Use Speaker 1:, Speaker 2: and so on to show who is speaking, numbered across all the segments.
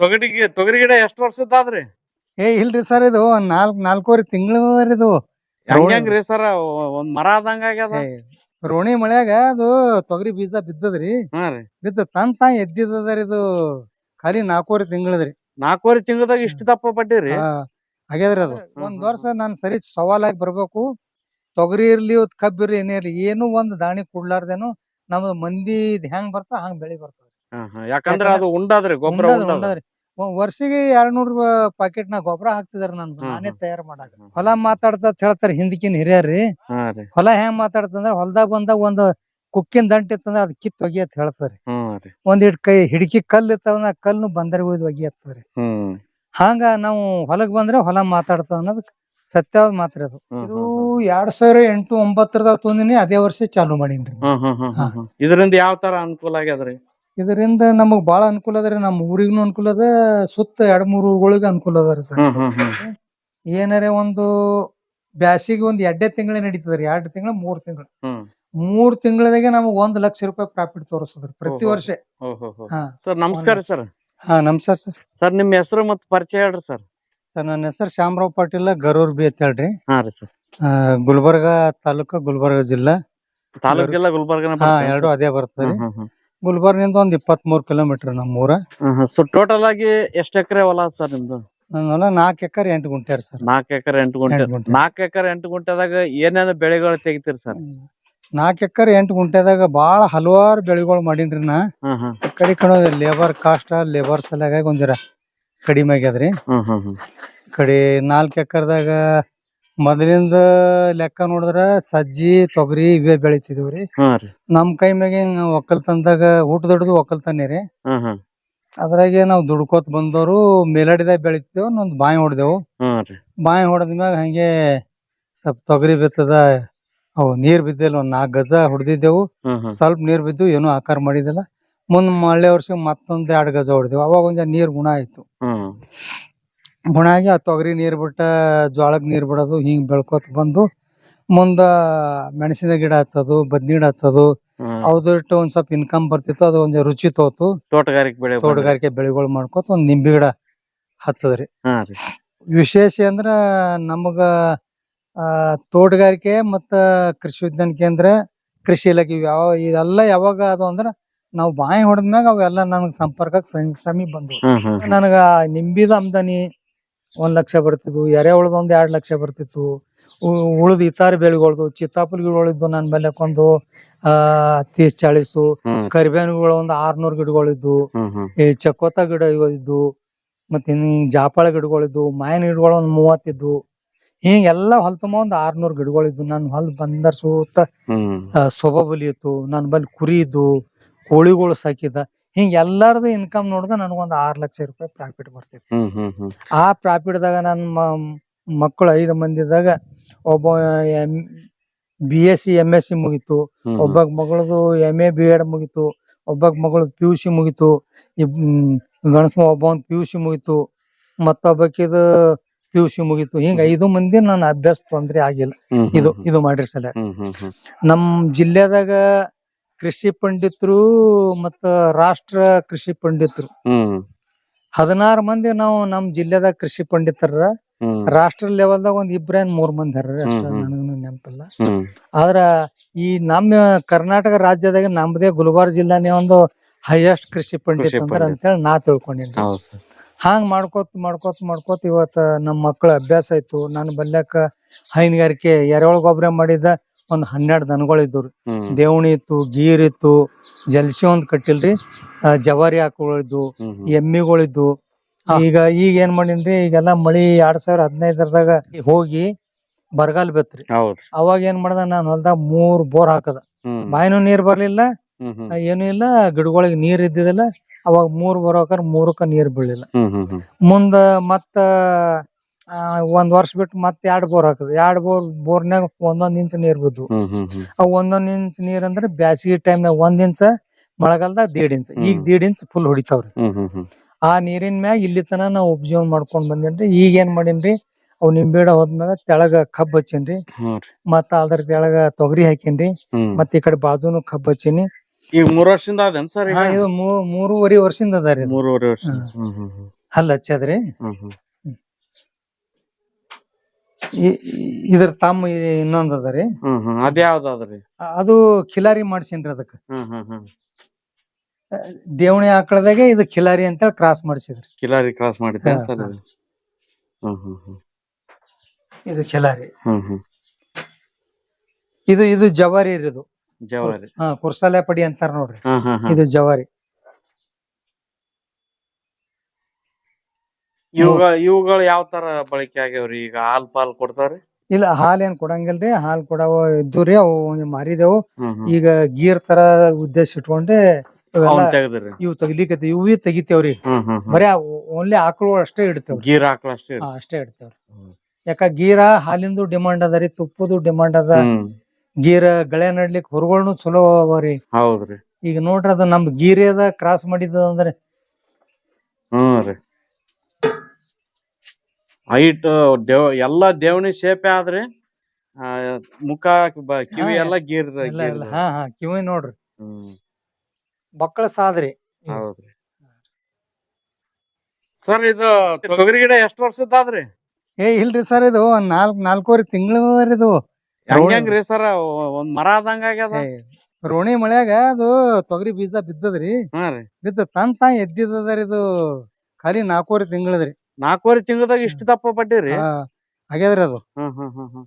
Speaker 1: ತೊಗರಿಗೆ ತೊಗರಿ ಗಿಡ ಎಷ್ಟು ವರ್ಷದ್ದಾದ್ರಿ?
Speaker 2: ಏ ಇಲ್ರಿ ಸರ್ ಇದು ಒಂದ್ ನಾಲ್ಕ್ ನಾಲ್ಕೂವರೆ ತಿಂಗಳು ಇದು. ರೋಣಿ-
Speaker 1: ಹೆಂಗ್ರಿ ಸರ್? ಒಂದ್ ಮರ ಆದಂಗ ಆಗ್ಯದ?
Speaker 2: ರೋಣಿ ಮಳ್ಯಾಗ ಅದು ತೊಗರಿ ಬೀಜ ಬಿದ್ದದ್ರಿ.
Speaker 1: ಹಾ ರೀ.
Speaker 2: ಬಿದ್ದ ತನ್ ತಾ ಎದ್ದಿದ್ದದ್ರಿ ಇದು ಖಾಲಿ ನಾಲ್ಕೂವರೆ ತಿಂಗಳದ್ರಿ.
Speaker 1: ನಾಲ್ಕೂವರೆ ತಿಂಗಳದಾಗ ಇಷ್ಟ ದಪ್ಪ ಪಟ್ಟಿರಿ?
Speaker 2: ಆ, ಆಗ್ಯದ್ರಿ ಅದು. ಒಂದ್ ವರ್ಷ ನಾನ್ ಸರಿ ಸವಾಲಾಗಿ ಬರ್ಬೇಕು. ತೊಗರಿ ಇರ್ಲಿ ಇವತ್ ಕಬ್ಬ್ ಏನೇ ಇರ್ಲಿ ಏನು ಒಂದ್ ದಾಣಿ ಕೊಡ್ಲಾರ್ದೇನು ನಮ್ದು ಮಂದಿ ಹೆಂಗ್ ಬರ್ತಾ ಹಂಗ್ ಬೆಳಿ ಬರ್ತದ
Speaker 1: ಹಾ. ಯಾಕಂದ್ರ ಅದು ಉಂಡಾದ್ರಿ ಗೊಬ್ಬರ
Speaker 2: ಉಂಡದ್
Speaker 1: ಉಂಡದ
Speaker 2: ಉಂಡದ್ರಿ. ಒಂದ್ ವರ್ಷಿಗೆ ಎರಡ್ ನೂರ್ ಪಾಕೆಟ್ ನಾ ಗೊಬ್ಬರ ಹಾಕ್ತಿದಾರ ನನ್
Speaker 1: ಹ್ಮ್,
Speaker 2: ನಾನೇ
Speaker 1: ಹ್ಮ್.
Speaker 2: ತಯಾರು ಮಾಡಾಕ
Speaker 1: ಹ್ಮ್.
Speaker 2: ಹೊಲ ಮಾತಾಡ್ತಾ ಹೇಳ್ತಾರ ಹಿಂದಕಿನ್ ಹಿರಿಯರ್ರಿ
Speaker 1: ಹಾ ರೀ.
Speaker 2: ಹೊಲ ಹೆಂಗ್ ಮಾತಾಡ್ತಂದ್ರ ಹೊಲ್ದಾಗ ಬಂದಾಗ ಒಂದ್ ಕುಕ್ಕಿನ ದಂಟ್ ಇತ್ತಂದ್ರ ಅದ್ ಕಿತ್ ಒಗಿಯತ್ ಅಂತ ಹೇಳ್ತಾರಿ.
Speaker 1: ಹ್ಮ್ ರೀ.
Speaker 2: ಒಂದ್ ಇಟ್ ಕೈ ಹಿಡ್ಕಿ ಕಲ್ಲು ಇರ್ತಾವ ಕಲ್ಲು ಬಂದರ್ ಒಯ್ದು ಒಗಿ ಹತ್ತದ್ರಿ
Speaker 1: ಹ್ಮ್.
Speaker 2: ಹಂಗ ನಾವು ಹೊಲಕ್ ಬಂದ್ರೆ ಹೊಲ ಮಾತಾಡ್ತದ ಅನ್ನೋದ್ ಸತ್ಯವಾದ ಮಾತ್ರ ಅದು.
Speaker 1: ಹ್ಮ್,
Speaker 2: ಇದು
Speaker 1: ಹ್ಮ್,
Speaker 2: ಎರಡ್ ಸಾವಿರ ಎಂಟು ಒಂಬತ್ತರದಾಗ ತೊಂದಿನಿ ಅದೇ ವರ್ಷ ಚಾಲು ಮಾಡೀನ್ರಿ.
Speaker 1: ಹ್ಮ್, ಹ್ಮ್, ಹ್ಮ್, ಹ್ಮ್, ಹ್ಮ್. ಇದರಿಂದ ಯಾವ ತರ ಅನುಕೂಲ ಆಗ್ಯದ್ರಿ?
Speaker 2: ಇದರಿಂದ ನಮಗ್ ಬಾಳ ಅನುಕೂಲ ಅದ ರೀ. ನಮ್ಮ ಊರಿಗೂ ಅನುಕೂಲ ಅದ ಸುತ್ತ ಎರಡ್ ಮೂರ್ ಊರುಗಳಿಗೆ ಅನುಕೂಲ ಅದ ರೀ ಸರ್.
Speaker 1: ಹ್ಮ್, ಹ್ಮ್, ಹ್ಮ್.
Speaker 2: ಏನಾರೆ ಒಂದು ಬ್ಯಾಸಿಗೆ ಒಂದ್ ಎರಡೇ ತಿಂಗಳ ರೀ. ಎರಡ್ ತಿಂಗಳ ಮೂರ್ ತಿಂಗಳ.
Speaker 1: ಹ್ಮ್.
Speaker 2: ಮೂರ್ ತಿಂಗಳದಾಗೆ ನಮಗ್ ಒಂದ್ ಲಕ್ಷ ರೂಪಾಯಿ ಪ್ರಾಫಿಟ್ ತೋರಿಸ್ತದ್ರಿ ಪ್ರತಿ
Speaker 1: ಓಹೋ.
Speaker 2: ವರ್ಷ.
Speaker 1: ಹೋ, ಹೋ. ಸರ್ ನಮಸ್ಕಾರ ಸರ್.
Speaker 2: ಹಾ ನಮಸ್ಕಾರ ಸರ್.
Speaker 1: ಸರ್ ನಿಮ್ ಹೆಸರು ಮತ್ತ್ ಪರಿಚಯ ಹೇಳ್ರಿ ಸರ್.
Speaker 2: ಸರ್ ನನ್ನ ಹೆಸರು ಶ್ಯಾಮರಾವ್ ಪಾಟೀಲ್ ಗರೂರ್ ಬಿ ಅಂತ ಹೇಳ್ರಿ.
Speaker 1: ಹಾ ರೀ ಸರ್.
Speaker 2: ಆ, ಗುಲ್ಬರ್ಗ ತಾಲೂಕು ಗುಲ್ಬರ್ಗ ಜಿಲ್ಲಾ.
Speaker 1: ತಾಲೂಕೆಲ್ಲ ಗುಲ್ಬರ್ಗನ
Speaker 2: ಹಾ ಎರಡು ಅದೇ ಬರ್ತದ
Speaker 1: ಹ್ಮ್ ಹ್ಮ್.
Speaker 2: ಗುಲ್ಬರ್ಗಿಂದ ಒಂದ್ ಇಪ್ಪತ್ತ್ ಮೂರ್ ಕಿಲೋಮೀಟರ್ ನಮ್ಮ ಊರ
Speaker 1: ಸೊ ಟೋಟಲ್ ಆಗಿ ಎಷ್ಟ್ ಎಕರೆ ಹೊಲ ಸರ್ ನಿಮ್ದು?
Speaker 2: ನನ್ನ ಹೊಲ ನಾಲ್ಕು ಎಕರೆ ಎಂಟು ಗುಂಟೆ ರೀ ಸರ್.
Speaker 1: ನಾಲ್ಕು ಎಕರೆ ಎಂಟು ಗುಂಟೆ.
Speaker 2: ಎಂಟು ಗುಂಟೆ.
Speaker 1: ನಾಲ್ಕ್ ಎಕರೆ ಎಂಟು ಗುಂಟೆದಾಗ ಏನೇನು ಬೆಳೆಗಳು ತೆಗಿತೀರಿ ಸರ್?
Speaker 2: ನಾಲ್ಕು ಎಕರೆ ಎಂಟು ಗುಂಟೆದಾಗ ಬಾಳ ಹಲವಾರು ಬೆಳೆಗಳು ಮಾಡೀನ್ರಿ ನಾ.
Speaker 1: ಹ್ಮ್ ಹ್ಮ್.
Speaker 2: ಈ ಕಡೆ ಕಡೆ ಲೇಬರ್ ಕಾಸ್ಟ್ ಲೇಬರ್ ಸಲುವಾಗಿ ಒಂದ್ ಜರ ಕಡಿಮೆ ಆಗ್ಯದ್ರಿ.
Speaker 1: ಹ್ಮ್ ಹ್ಮ್ ಹ್ಮ್.
Speaker 2: ಈ ಕಡೆ ನಾಲ್ಕು ಎಕರೆದಾಗ ಮೊದಲಿಂದ ಲೆಕ್ಕ ನೋಡಿದ್ರ ಸಜ್ಜಿ ತೊಗರಿ ಇವೇ ಬೆಳಿತಿದ್ವಿ
Speaker 1: ರೀ.
Speaker 2: ನಮ್ ಕೈ ಮ್ಯಾಗೆ ಒಕ್ಕಲ್ತನದಾಗ ಊಟ ದೊಡ್ಡದು ಒಕ್ಕಲ್ತನೇ ರೀ.
Speaker 1: ಹ್ಮ್ ಹ್ಮ್
Speaker 2: ಅದ್ರಾಗೆ ನಾವು ದುಡ್ಕೋತ ಬಂದವರು ಮೇಲಡಿದಾಗ ಬೆಳಿತೇವ್ ಒಂದ್ ಬಾಯಿ ಹೊಡೆದೆವು.
Speaker 1: ಹಾ ರೀ.
Speaker 2: ಬಾಯಿ ಹೊಡೆದ್ಮ್ಯಾಗ ಹಂಗೆ ಸ್ವಲ್ಪ ತೊಗರಿ ಬಿತ್ತದ ಅವು ನೀರ್ ಬಿದ್ದಿಲ್ಲ ಒಂದ್ ನಾಲ್ಕು ಗಜ ಹೊಡೆದಿದ್ದೆವು. ಸ್ವಲ್ಪ ನೀರ್ ಬಿದ್ದು ಏನೂ ಆಕಾರ ಮಾಡಿದಿಲ್ಲ. ಮುಂದ್ ಮಳೆ ವರ್ಷ ಮತ್ತೊಂದ್ ಎರಡ್ ಗಜ ಹೊಡೆದೆವು. ಅವಾಗ ಒಂದ್ ನೀರ್ ಗುಣ ಆಯ್ತು. ಗುಣ ಆಗಿ ಆ ತೊಗರಿ ನೀರ್ ಬಿಟ್ಟ ಜೋಳಕ್ಕೆ ನೀರ್ ಬಿಡೋದು ಹಿಂಗ್ ಬೆಳ್ಕೊತ ಬಂದು ಮುಂದ ಮೆಣಸಿನ ಗಿಡ ಹಚ್ಚೋದು ಬದ್ನಿ ಗಿಡ ಹಚ್ಚೋದು
Speaker 1: ಹ್ಮ್.
Speaker 2: ಅವ್ದು ಇಟ್ಟು ಒಂದ್ ಸ್ವಲ್ಪ ಇನ್ಕಮ್ ಬರ್ತಿತ್ತು ಅದು ಒಂದ್ ರುಚಿ ತೋತು.
Speaker 1: ತೋಟಗಾರಿಕೆ ಬೆಳೆ.
Speaker 2: ತೋಟಗಾರಿಕೆ ಬೆಳೆಗಳು ಮಾಡ್ಕೋತ ಒಂದ್ ನಿಂಬೆ ಗಿಡ ಹಚ್ಚದ್ರಿ. ವಿಶೇಷ ಅಂದ್ರ ನಮಗ ಆ ತೋಟಗಾರಿಕೆ ಮತ್ತ ಕೃಷಿ ವಿಜ್ಞಾನ ಕೇಂದ್ರ ಕೃಷಿ ಇಲಾಖೆ ಯಾವ ಇವೆಲ್ಲ ಯಾವಾಗ ಅದು ಅಂದ್ರ ನಾವು ಬಾಯಿ ಹೊಡೆದ್ಮ್ಯಾಗ ಅವೆಲ್ಲ ನನಗ್ ಸಂಪರ್ಕಕ್ಕೆ ಸಮೀಪ ಬಂದ್ವು. ನನಗ ನಿಂಬಿದ ಆಮದಾನಿ ಒಂದ್ ಲಕ್ಷ ಬರ್ತಿದ್ವು ಎರೆಹುಳದ ಒಂದ್ ಎರಡ್ ಲಕ್ಷ ಬರ್ತಿತ್ತು. ಉಳಿದ ಇತರ ಬೆಳೆಗಳದು ಚಿತ್ತಾಪಲ್ ನನ್ ನನ್ನ ಬೆಲೆಕೊಂದು ಆ ತೀಸ್ ಚಾಳಿಸು ಕರಿಬೇನುಗಳು ಒಂದ್ ಆರ್ನೂರ್ ಗಿಡಗಳಿದ್ದು ಈ ಚಕೋತ ಗಿಡ ಇದ್ದು ಮತ್ತೆ ಇನ್ನು ಈ ಜಾಪಾಳ ಗಿಡಗಳಿದ್ದು ಮಾವಿನ ಗಿಡಗಳು ಒಂದ್ ಮೂವತ್ತಿದ್ದು ಹಿಂಗೆಲ್ಲ ಹೊಲ ತುಂಬ ಒಂದ್ ಆರ್ನೂರ್ ಗಿಡಗಳಿದ್ದು ನನ್ ಹೊಲ ಬಂದರ್ ಸುತ್ತ ಸೊಬ ಇತ್ತು ನನ್ನ ಬಲ್ಲಿ ಕುರಿ ಇದ್ದು ಕೋಳಿಗಳು ಸಾಕಿದ ಹಿಂಗ ಎಲ್ಲಾರದು ಇನ್ಕಮ್ ನೋಡಿದ್ರೆ ನನಗೊಂದು ಆರ್ ಲಕ್ಷ ರೂಪಾಯಿ ಪ್ರಾಫಿಟ್ ಬರ್ತೈತಿ.
Speaker 1: ಹ್ಮ್ ಹ್ಮ್ ಹ್ಮ್.
Speaker 2: ಆ ಪ್ರಾಫಿಟ್ದಾಗ ನನ್ನ ಮಕ್ಕಳು ಐದು ಮಂದಿದಾಗ ಒಬ್ಬ B S C M S C ಮುಗೀತು.
Speaker 1: ಹ್ಮ್
Speaker 2: ಒಬ್ಬ ಮಗಳದು ಎಂ ಎ ಬಿ ಎಡ್ ಮುಗೀತು. ಒಬ್ಬ ಮಗಳದು ಪಿ ಯು ಸಿ ಮುಗೀತು. ಇಬ್ ಒಬ್ಬ ಒಂದು ಪಿ ಯು ಸಿ ಮುಗೀತು. ಮತ್ತೊಬ್ಬಕಿದು ಪಿ ಯು ಸಿ ಮುಗೀತು. ಹಿಂಗ ಐದು ಮಂದಿ ನನ್ನ ಅಭ್ಯಾಸ ತೊಂದ್ರೆ ಆಗಿಲ್ಲ.
Speaker 1: ಹ್ಮ್ ಹ್ಮ್
Speaker 2: ಇದು
Speaker 1: ಹ್ಮ್.
Speaker 2: ಇದು ಮಾಡಿರ್ಸಲ್ಲ. ಸಲ
Speaker 1: ಹ್ಮ್ ಹ್ಮ್ ಹ್ಮ್.
Speaker 2: ನಮ್ ಜಿಲ್ಲೆದಾಗ ಕೃಷಿ ಪಂಡಿತರು ಮತ್ತ ರಾಷ್ಟ್ರ ಕೃಷಿ ಪಂಡಿತರು.
Speaker 1: ಹ್ಮ್.
Speaker 2: ಹದಿನಾರು ಮಂದಿ ನಾವು ನಮ್ ಜಿಲ್ಲೆದಾಗ ಕೃಷಿ ಪಂಡಿತರ ರಾಷ್ಟ್ರ ಲೆವೆಲ್ದಾಗ ಒಂದ್ ಇಬ್ರೇನ್ ಮೂರ್ ಮಂದಿ
Speaker 1: ಹರ.
Speaker 2: ನನಗೂ ನೆನಪಿಲ್ಲ.
Speaker 1: ಹ್ಮ್.
Speaker 2: ಆದ್ರ ಈ ನಮ್ಮ ಕರ್ನಾಟಕ ರಾಜ್ಯದಾಗ ನಮ್ದೇ ಗುಲ್ಬಾರ್ ಜಿಲ್ಲಾನೇ ಒಂದು ಹೈಯೆಸ್ಟ್ ಕೃಷಿ ಪಂಡಿತ
Speaker 1: ಕೃಷಿ
Speaker 2: ಹೇಳಿ
Speaker 1: ಪಂಡಿತ್.
Speaker 2: ಅಂತೇಳಿ ನಾ ತಿಳ್ಕೊಂಡಿನಿ.
Speaker 1: ಹೌದು ಸರ್.
Speaker 2: ಹಾಂಗ್ ಮಾಡ್ಕೋತ್ ಮಾಡ್ಕೋತ ಮಾಡ್ಕೋತ್ ಇವತ್ತ ನಮ್ಮ ಮಕ್ಕಳ ಅಭ್ಯಾಸ ಆಯ್ತು. ನಾನು ಬಲ್ಯಾಕ ಹೈನುಗಾರಿಕೆ ಎರೆಹುಳ ಗೊಬ್ಬರ ಮಾಡಿದ ಒಂದ್ ಹನ್ನೆರಡ್ ದನಗಳು ಇದ್ವು
Speaker 1: ರೀ.
Speaker 2: ದೇವಣಿ ಇತ್ತು ಗೀರ್ ಇತ್ತು ಜಲ್ಸಿ ಒಂದ್ ಕಟ್ಟಿಲ್ರಿ ಆ, ಜವಾರಿ
Speaker 1: ಹ್ಮ್.
Speaker 2: ಎಮ್ಮಿಗಳಿದ್ವು ಈಗ ಈಗ ಏನ್ ಮಾಡಿನ್ರಿ ಈಗೆಲ್ಲಾ ಮಳಿ ಎರಡ್ ಸಾವಿರ ಹದಿನೈದರದಾಗ ಹೋಗಿ ಬರಗಾಲ ಬೆತ್ರಿ
Speaker 1: ಹೌದು.
Speaker 2: ಅವಾಗ ಏನ್ ಮಾಡ್ದ ನಾನ್ ಹೊಲ್ದಾಗ ಮೂರ್ ಬೋರ್ ಹಾಕದ.
Speaker 1: ಹ್ಮ್.
Speaker 2: ಬಾಯಿನೂ ನೀರ್ ಬರ್ಲಿಲ್ಲ
Speaker 1: ಏನು ಹ್ಮ್.
Speaker 2: ಇಲ್ಲ ಗಿಡಗಳಿಗೆ ನೀರ್ ಇದ್ದಿದಿಲ್ಲ. ಅವಾಗ ಮೂರ್ ಬರೋಕರ್ ಮೂರಕ್ಕ ನೀರ್ ಬೀಳಿಲ್ಲ
Speaker 1: ಹ್ಮ್ ಹ್ಮ್ ಹ್ಮ್.
Speaker 2: ಮುಂದ ಮತ್ತ ಒಂದ್ ವರ್ಷ ಬಿಟ್ಟು ಮತ್ತೆ ಎರಡ್ ಬೋರ್ ಹಾಕದ್. ಎರಡ್ ಬೋರ್ ಬೋರ್ನ್ಯಾಗ ಒಂದೊಂದ್ ಇಂಚ್ ನೀರ್ ಬಿದ್ದು
Speaker 1: ಆ
Speaker 2: ಅವ್ ಒಂದೊಂದ್ ಇಂಚ್ ನೀರ್ ಅಂದ್ರೆ ಬ್ಯಾಸಿಗೆ ಟೈಮ್ನಾಗ ಒಂದ್ ಇಂಚ ಮಳೆಗಾಲದಾಗ ದೇಡ್ ಇಂಚ್. ಈಗ. ದೇಡ್ ಇಂಚ್ ಫುಲ್ ಹೊಡಿತಾವ್ರಿ. ಆ ನೀರಿನ ಮ್ಯಾಗ ಇಲ್ಲಿ ತನ ನಾವು ಉಪಜೀವನ ಮಾಡ್ಕೊಂಡ್ ಬಂದೇನ್ರಿ. ಈಗ ಏನ್ ಮಾಡೀನ್ರಿ? ಅವ್ ನಿಂಬೆಡ ಹೋದ್ಮ್ಯಾಗ ತೆಳಗ ಕಬ್ಬ್ ಹಚ್ಚೇನ್ರಿ. ಮತ್ತ ಅದ್ರ ತೆಳಗ ತೊಗರಿ ಹಾಕೇನ್ರಿ. ಮತ್ತ ಈ ಕಡೆ ಬಾಜುನು ಕಬ್ಬ್ ಹಚ್ಚೀನಿ.
Speaker 1: ಈಗ ಮೂರ್ ವರ್ಷದಿಂದ ಅದೇನ್ ಸರ್
Speaker 2: ಇದು ಮೂರುವರೆ ವರ್ಷದಿಂದ ಅದಾರಿ
Speaker 1: ಮೂರುವರೆ ವರ್ಷ.
Speaker 2: ಹಲ್ಲ ಹಚ್ಚದ್ರಿ. ಇದ್ರ ತಮ್ಮ ಇನ್ನೊಂದ್ ಅದರಿ
Speaker 1: ಹ್ಮ್. ಹ್ಮ್ ಅದ್ಯಾವ್ದಾದ್ರಿ
Speaker 2: ಅ- ಅದು ಖಿಲಾರಿ ಮಾಡ್ಸೇನ್ರಿ ಅದಕ್ಕ.
Speaker 1: ಹ್ಮ್ ಹ್ಮ್ ಹ್ಮ್.
Speaker 2: ದೇವಣಿ ಆಕಳದಾಗೆ ಇದು ಖಿಲಾರಿ ಅಂತೇಳಿ ಕ್ರಾಸ್ ಮಾಡಿಸಿದ್ರಿ.
Speaker 1: ಕಿಲಾರಿ ಕ್ರಾಸ್ ಮಾಡಿದ
Speaker 2: ಹಾ,
Speaker 1: ಸರ್
Speaker 2: ಹಾ.
Speaker 1: ಇದು? ಹ್ಮ್ ಹ್ಮ್ ಹ್ಮ್.
Speaker 2: ಇದು ಖಿಲಾರಿ.
Speaker 1: ಹ್ಮ್ ಹ್ಮ್.
Speaker 2: ಇದು ಇದು ಜವಾರಿ ರೀ ಇದು.
Speaker 1: ಜವಾರಿ.
Speaker 2: ಹಾ ಕುರ್ಸಾಲೆ ಪಡಿ ಅಂತಾರ ನೋಡ್ರಿ.
Speaker 1: ಹ್ಮ್ ಹ್ಮ್ ಹ್ಮ್.
Speaker 2: ಇದು ಜವಾರಿ.
Speaker 1: ಇವುಗಳ ಇವುಗಳು ಯಾವ ತರ ಬಳಕೆ ಆಗ್ಯಾವ್ರಿ? ಈಗ ಹಾಲ್ ಪಾಲ್ ಕೊಡ್ತಾವ್ರಿ?
Speaker 2: ಇಲ್ಲ ಹಾಲ್ ಏನ್ ಕೊಡಂಗಿಲ್ರಿ. ಹಾಲ್ ಕೊಡವ ಇದ್ದುರಿ ಅವು ಮಾರಿದೆವು. ಈಗ ಗೀರ್ ತರ ಉದ್ದೇಶ ಇಟ್ಕೊಂಡೆ ಇವೆಲ್ಲ
Speaker 1: ತೆಗದ್ರಿ.
Speaker 2: ಇವು ತೆಗಿಲಿಕ್ಕೆ ಇವು ತೆಗಿತೇವ್ರಿ. ಬರೀ ಓನ್ಲಿ ಆಕಳು ಅಷ್ಟೇ ಇಡ್ತೇವ್
Speaker 1: ಗೀರ್ ಹಾಕ್ಲ ಅಷ್ಟೇ
Speaker 2: ಹಾ ಅಷ್ಟೇ ಇಡ್ತೇವ್ರಿ.
Speaker 1: ಹ್ಮ್.
Speaker 2: ಯಾಕ ಗೀರ ಹಾಲಿಂದು ಡಿಮಾಂಡ್ ಅದ ರೀ ತುಪ್ಪದು ಡಿಮಾಂಡ್ ಅದ. ಗೀರ ಗಳೆ ನಡ್ಲಿಕ್ ಹೊರಗಳ್ನು ಚಲೋ ರೀ.
Speaker 1: ಹೌದ್ರಿ.
Speaker 2: ಈಗ ನೋಡ್ರಿ ಅದು ನಮ್ ಗೀರೇದ ಕ್ರಾಸ್ ಮಾಡಿದ ಅಂದ್ರೆ
Speaker 1: ಹ್ಮ್ ರೀ. ಹೈಟ್ ದೇವ್ ಎಲ್ಲಾ ದೇವಣಿ ಶೇಪೆ ಆದ್ರಿ ಆ, ಮುಖ ಬ- ಕಿವಿ ಎಲ್ಲ ಗೀರ್
Speaker 2: ಇಲ್ಲ
Speaker 1: ಇಲ್ಲ
Speaker 2: ಹಾ ಹಾ ಕಿವಿ ನೋಡ್ರಿ.
Speaker 1: ಹ್ಮ್.
Speaker 2: ಮಕ್ಕಳ ಸಾದ್ರಿ.
Speaker 1: ಹೌದ್ರಿ. ಸರ್ ಇದು ತೊಗರಿ ಗಿಡ ಎಷ್ಟು ವರ್ಷದ್ದಾದ್ರಿ?
Speaker 2: ಏ ಇಲ್ರಿ ಸರ್ ಇದು ಒಂದ್ ನಾಲ್ಕ್ ನಾಲ್ಕೂವರೆ ತಿಂಗಳು ಇದು.
Speaker 1: ಹೆಂಗ್ರಿ ಸರ್ ಒಂದ್ ಮರ ಆದಂಗ ಆಗ್ಯದ?
Speaker 2: ರೋಣಿ ಮಳ್ಯಾಗ ಅದು ತೊಗರಿ ಬೀಜ ಬಿದ್ದದ್ರಿ.
Speaker 1: ಹಾ ರೀ.
Speaker 2: ಬಿದ್ದ ತನ್ ತಾ ಎದ್ದಿದ್ದದ್ರಿ ಇದು ಖಾಲಿ ನಾಲ್ಕೂವರೆ ತಿಂಗಳದ್ರಿ.
Speaker 1: ನಾಲ್ಕೂವರೆ ತಿಂಗಳದಾಗ ಇಷ್ಟು ದಪ್ಪ ಪಟ್ಟಿರಿ?
Speaker 2: ಹಾ ಆಗ್ಯದ್ರಿ ಅದು.
Speaker 1: ಹ್ಮ್ ಹ್ಮ್ ಹ್ಮ್ ಹ್ಮ್.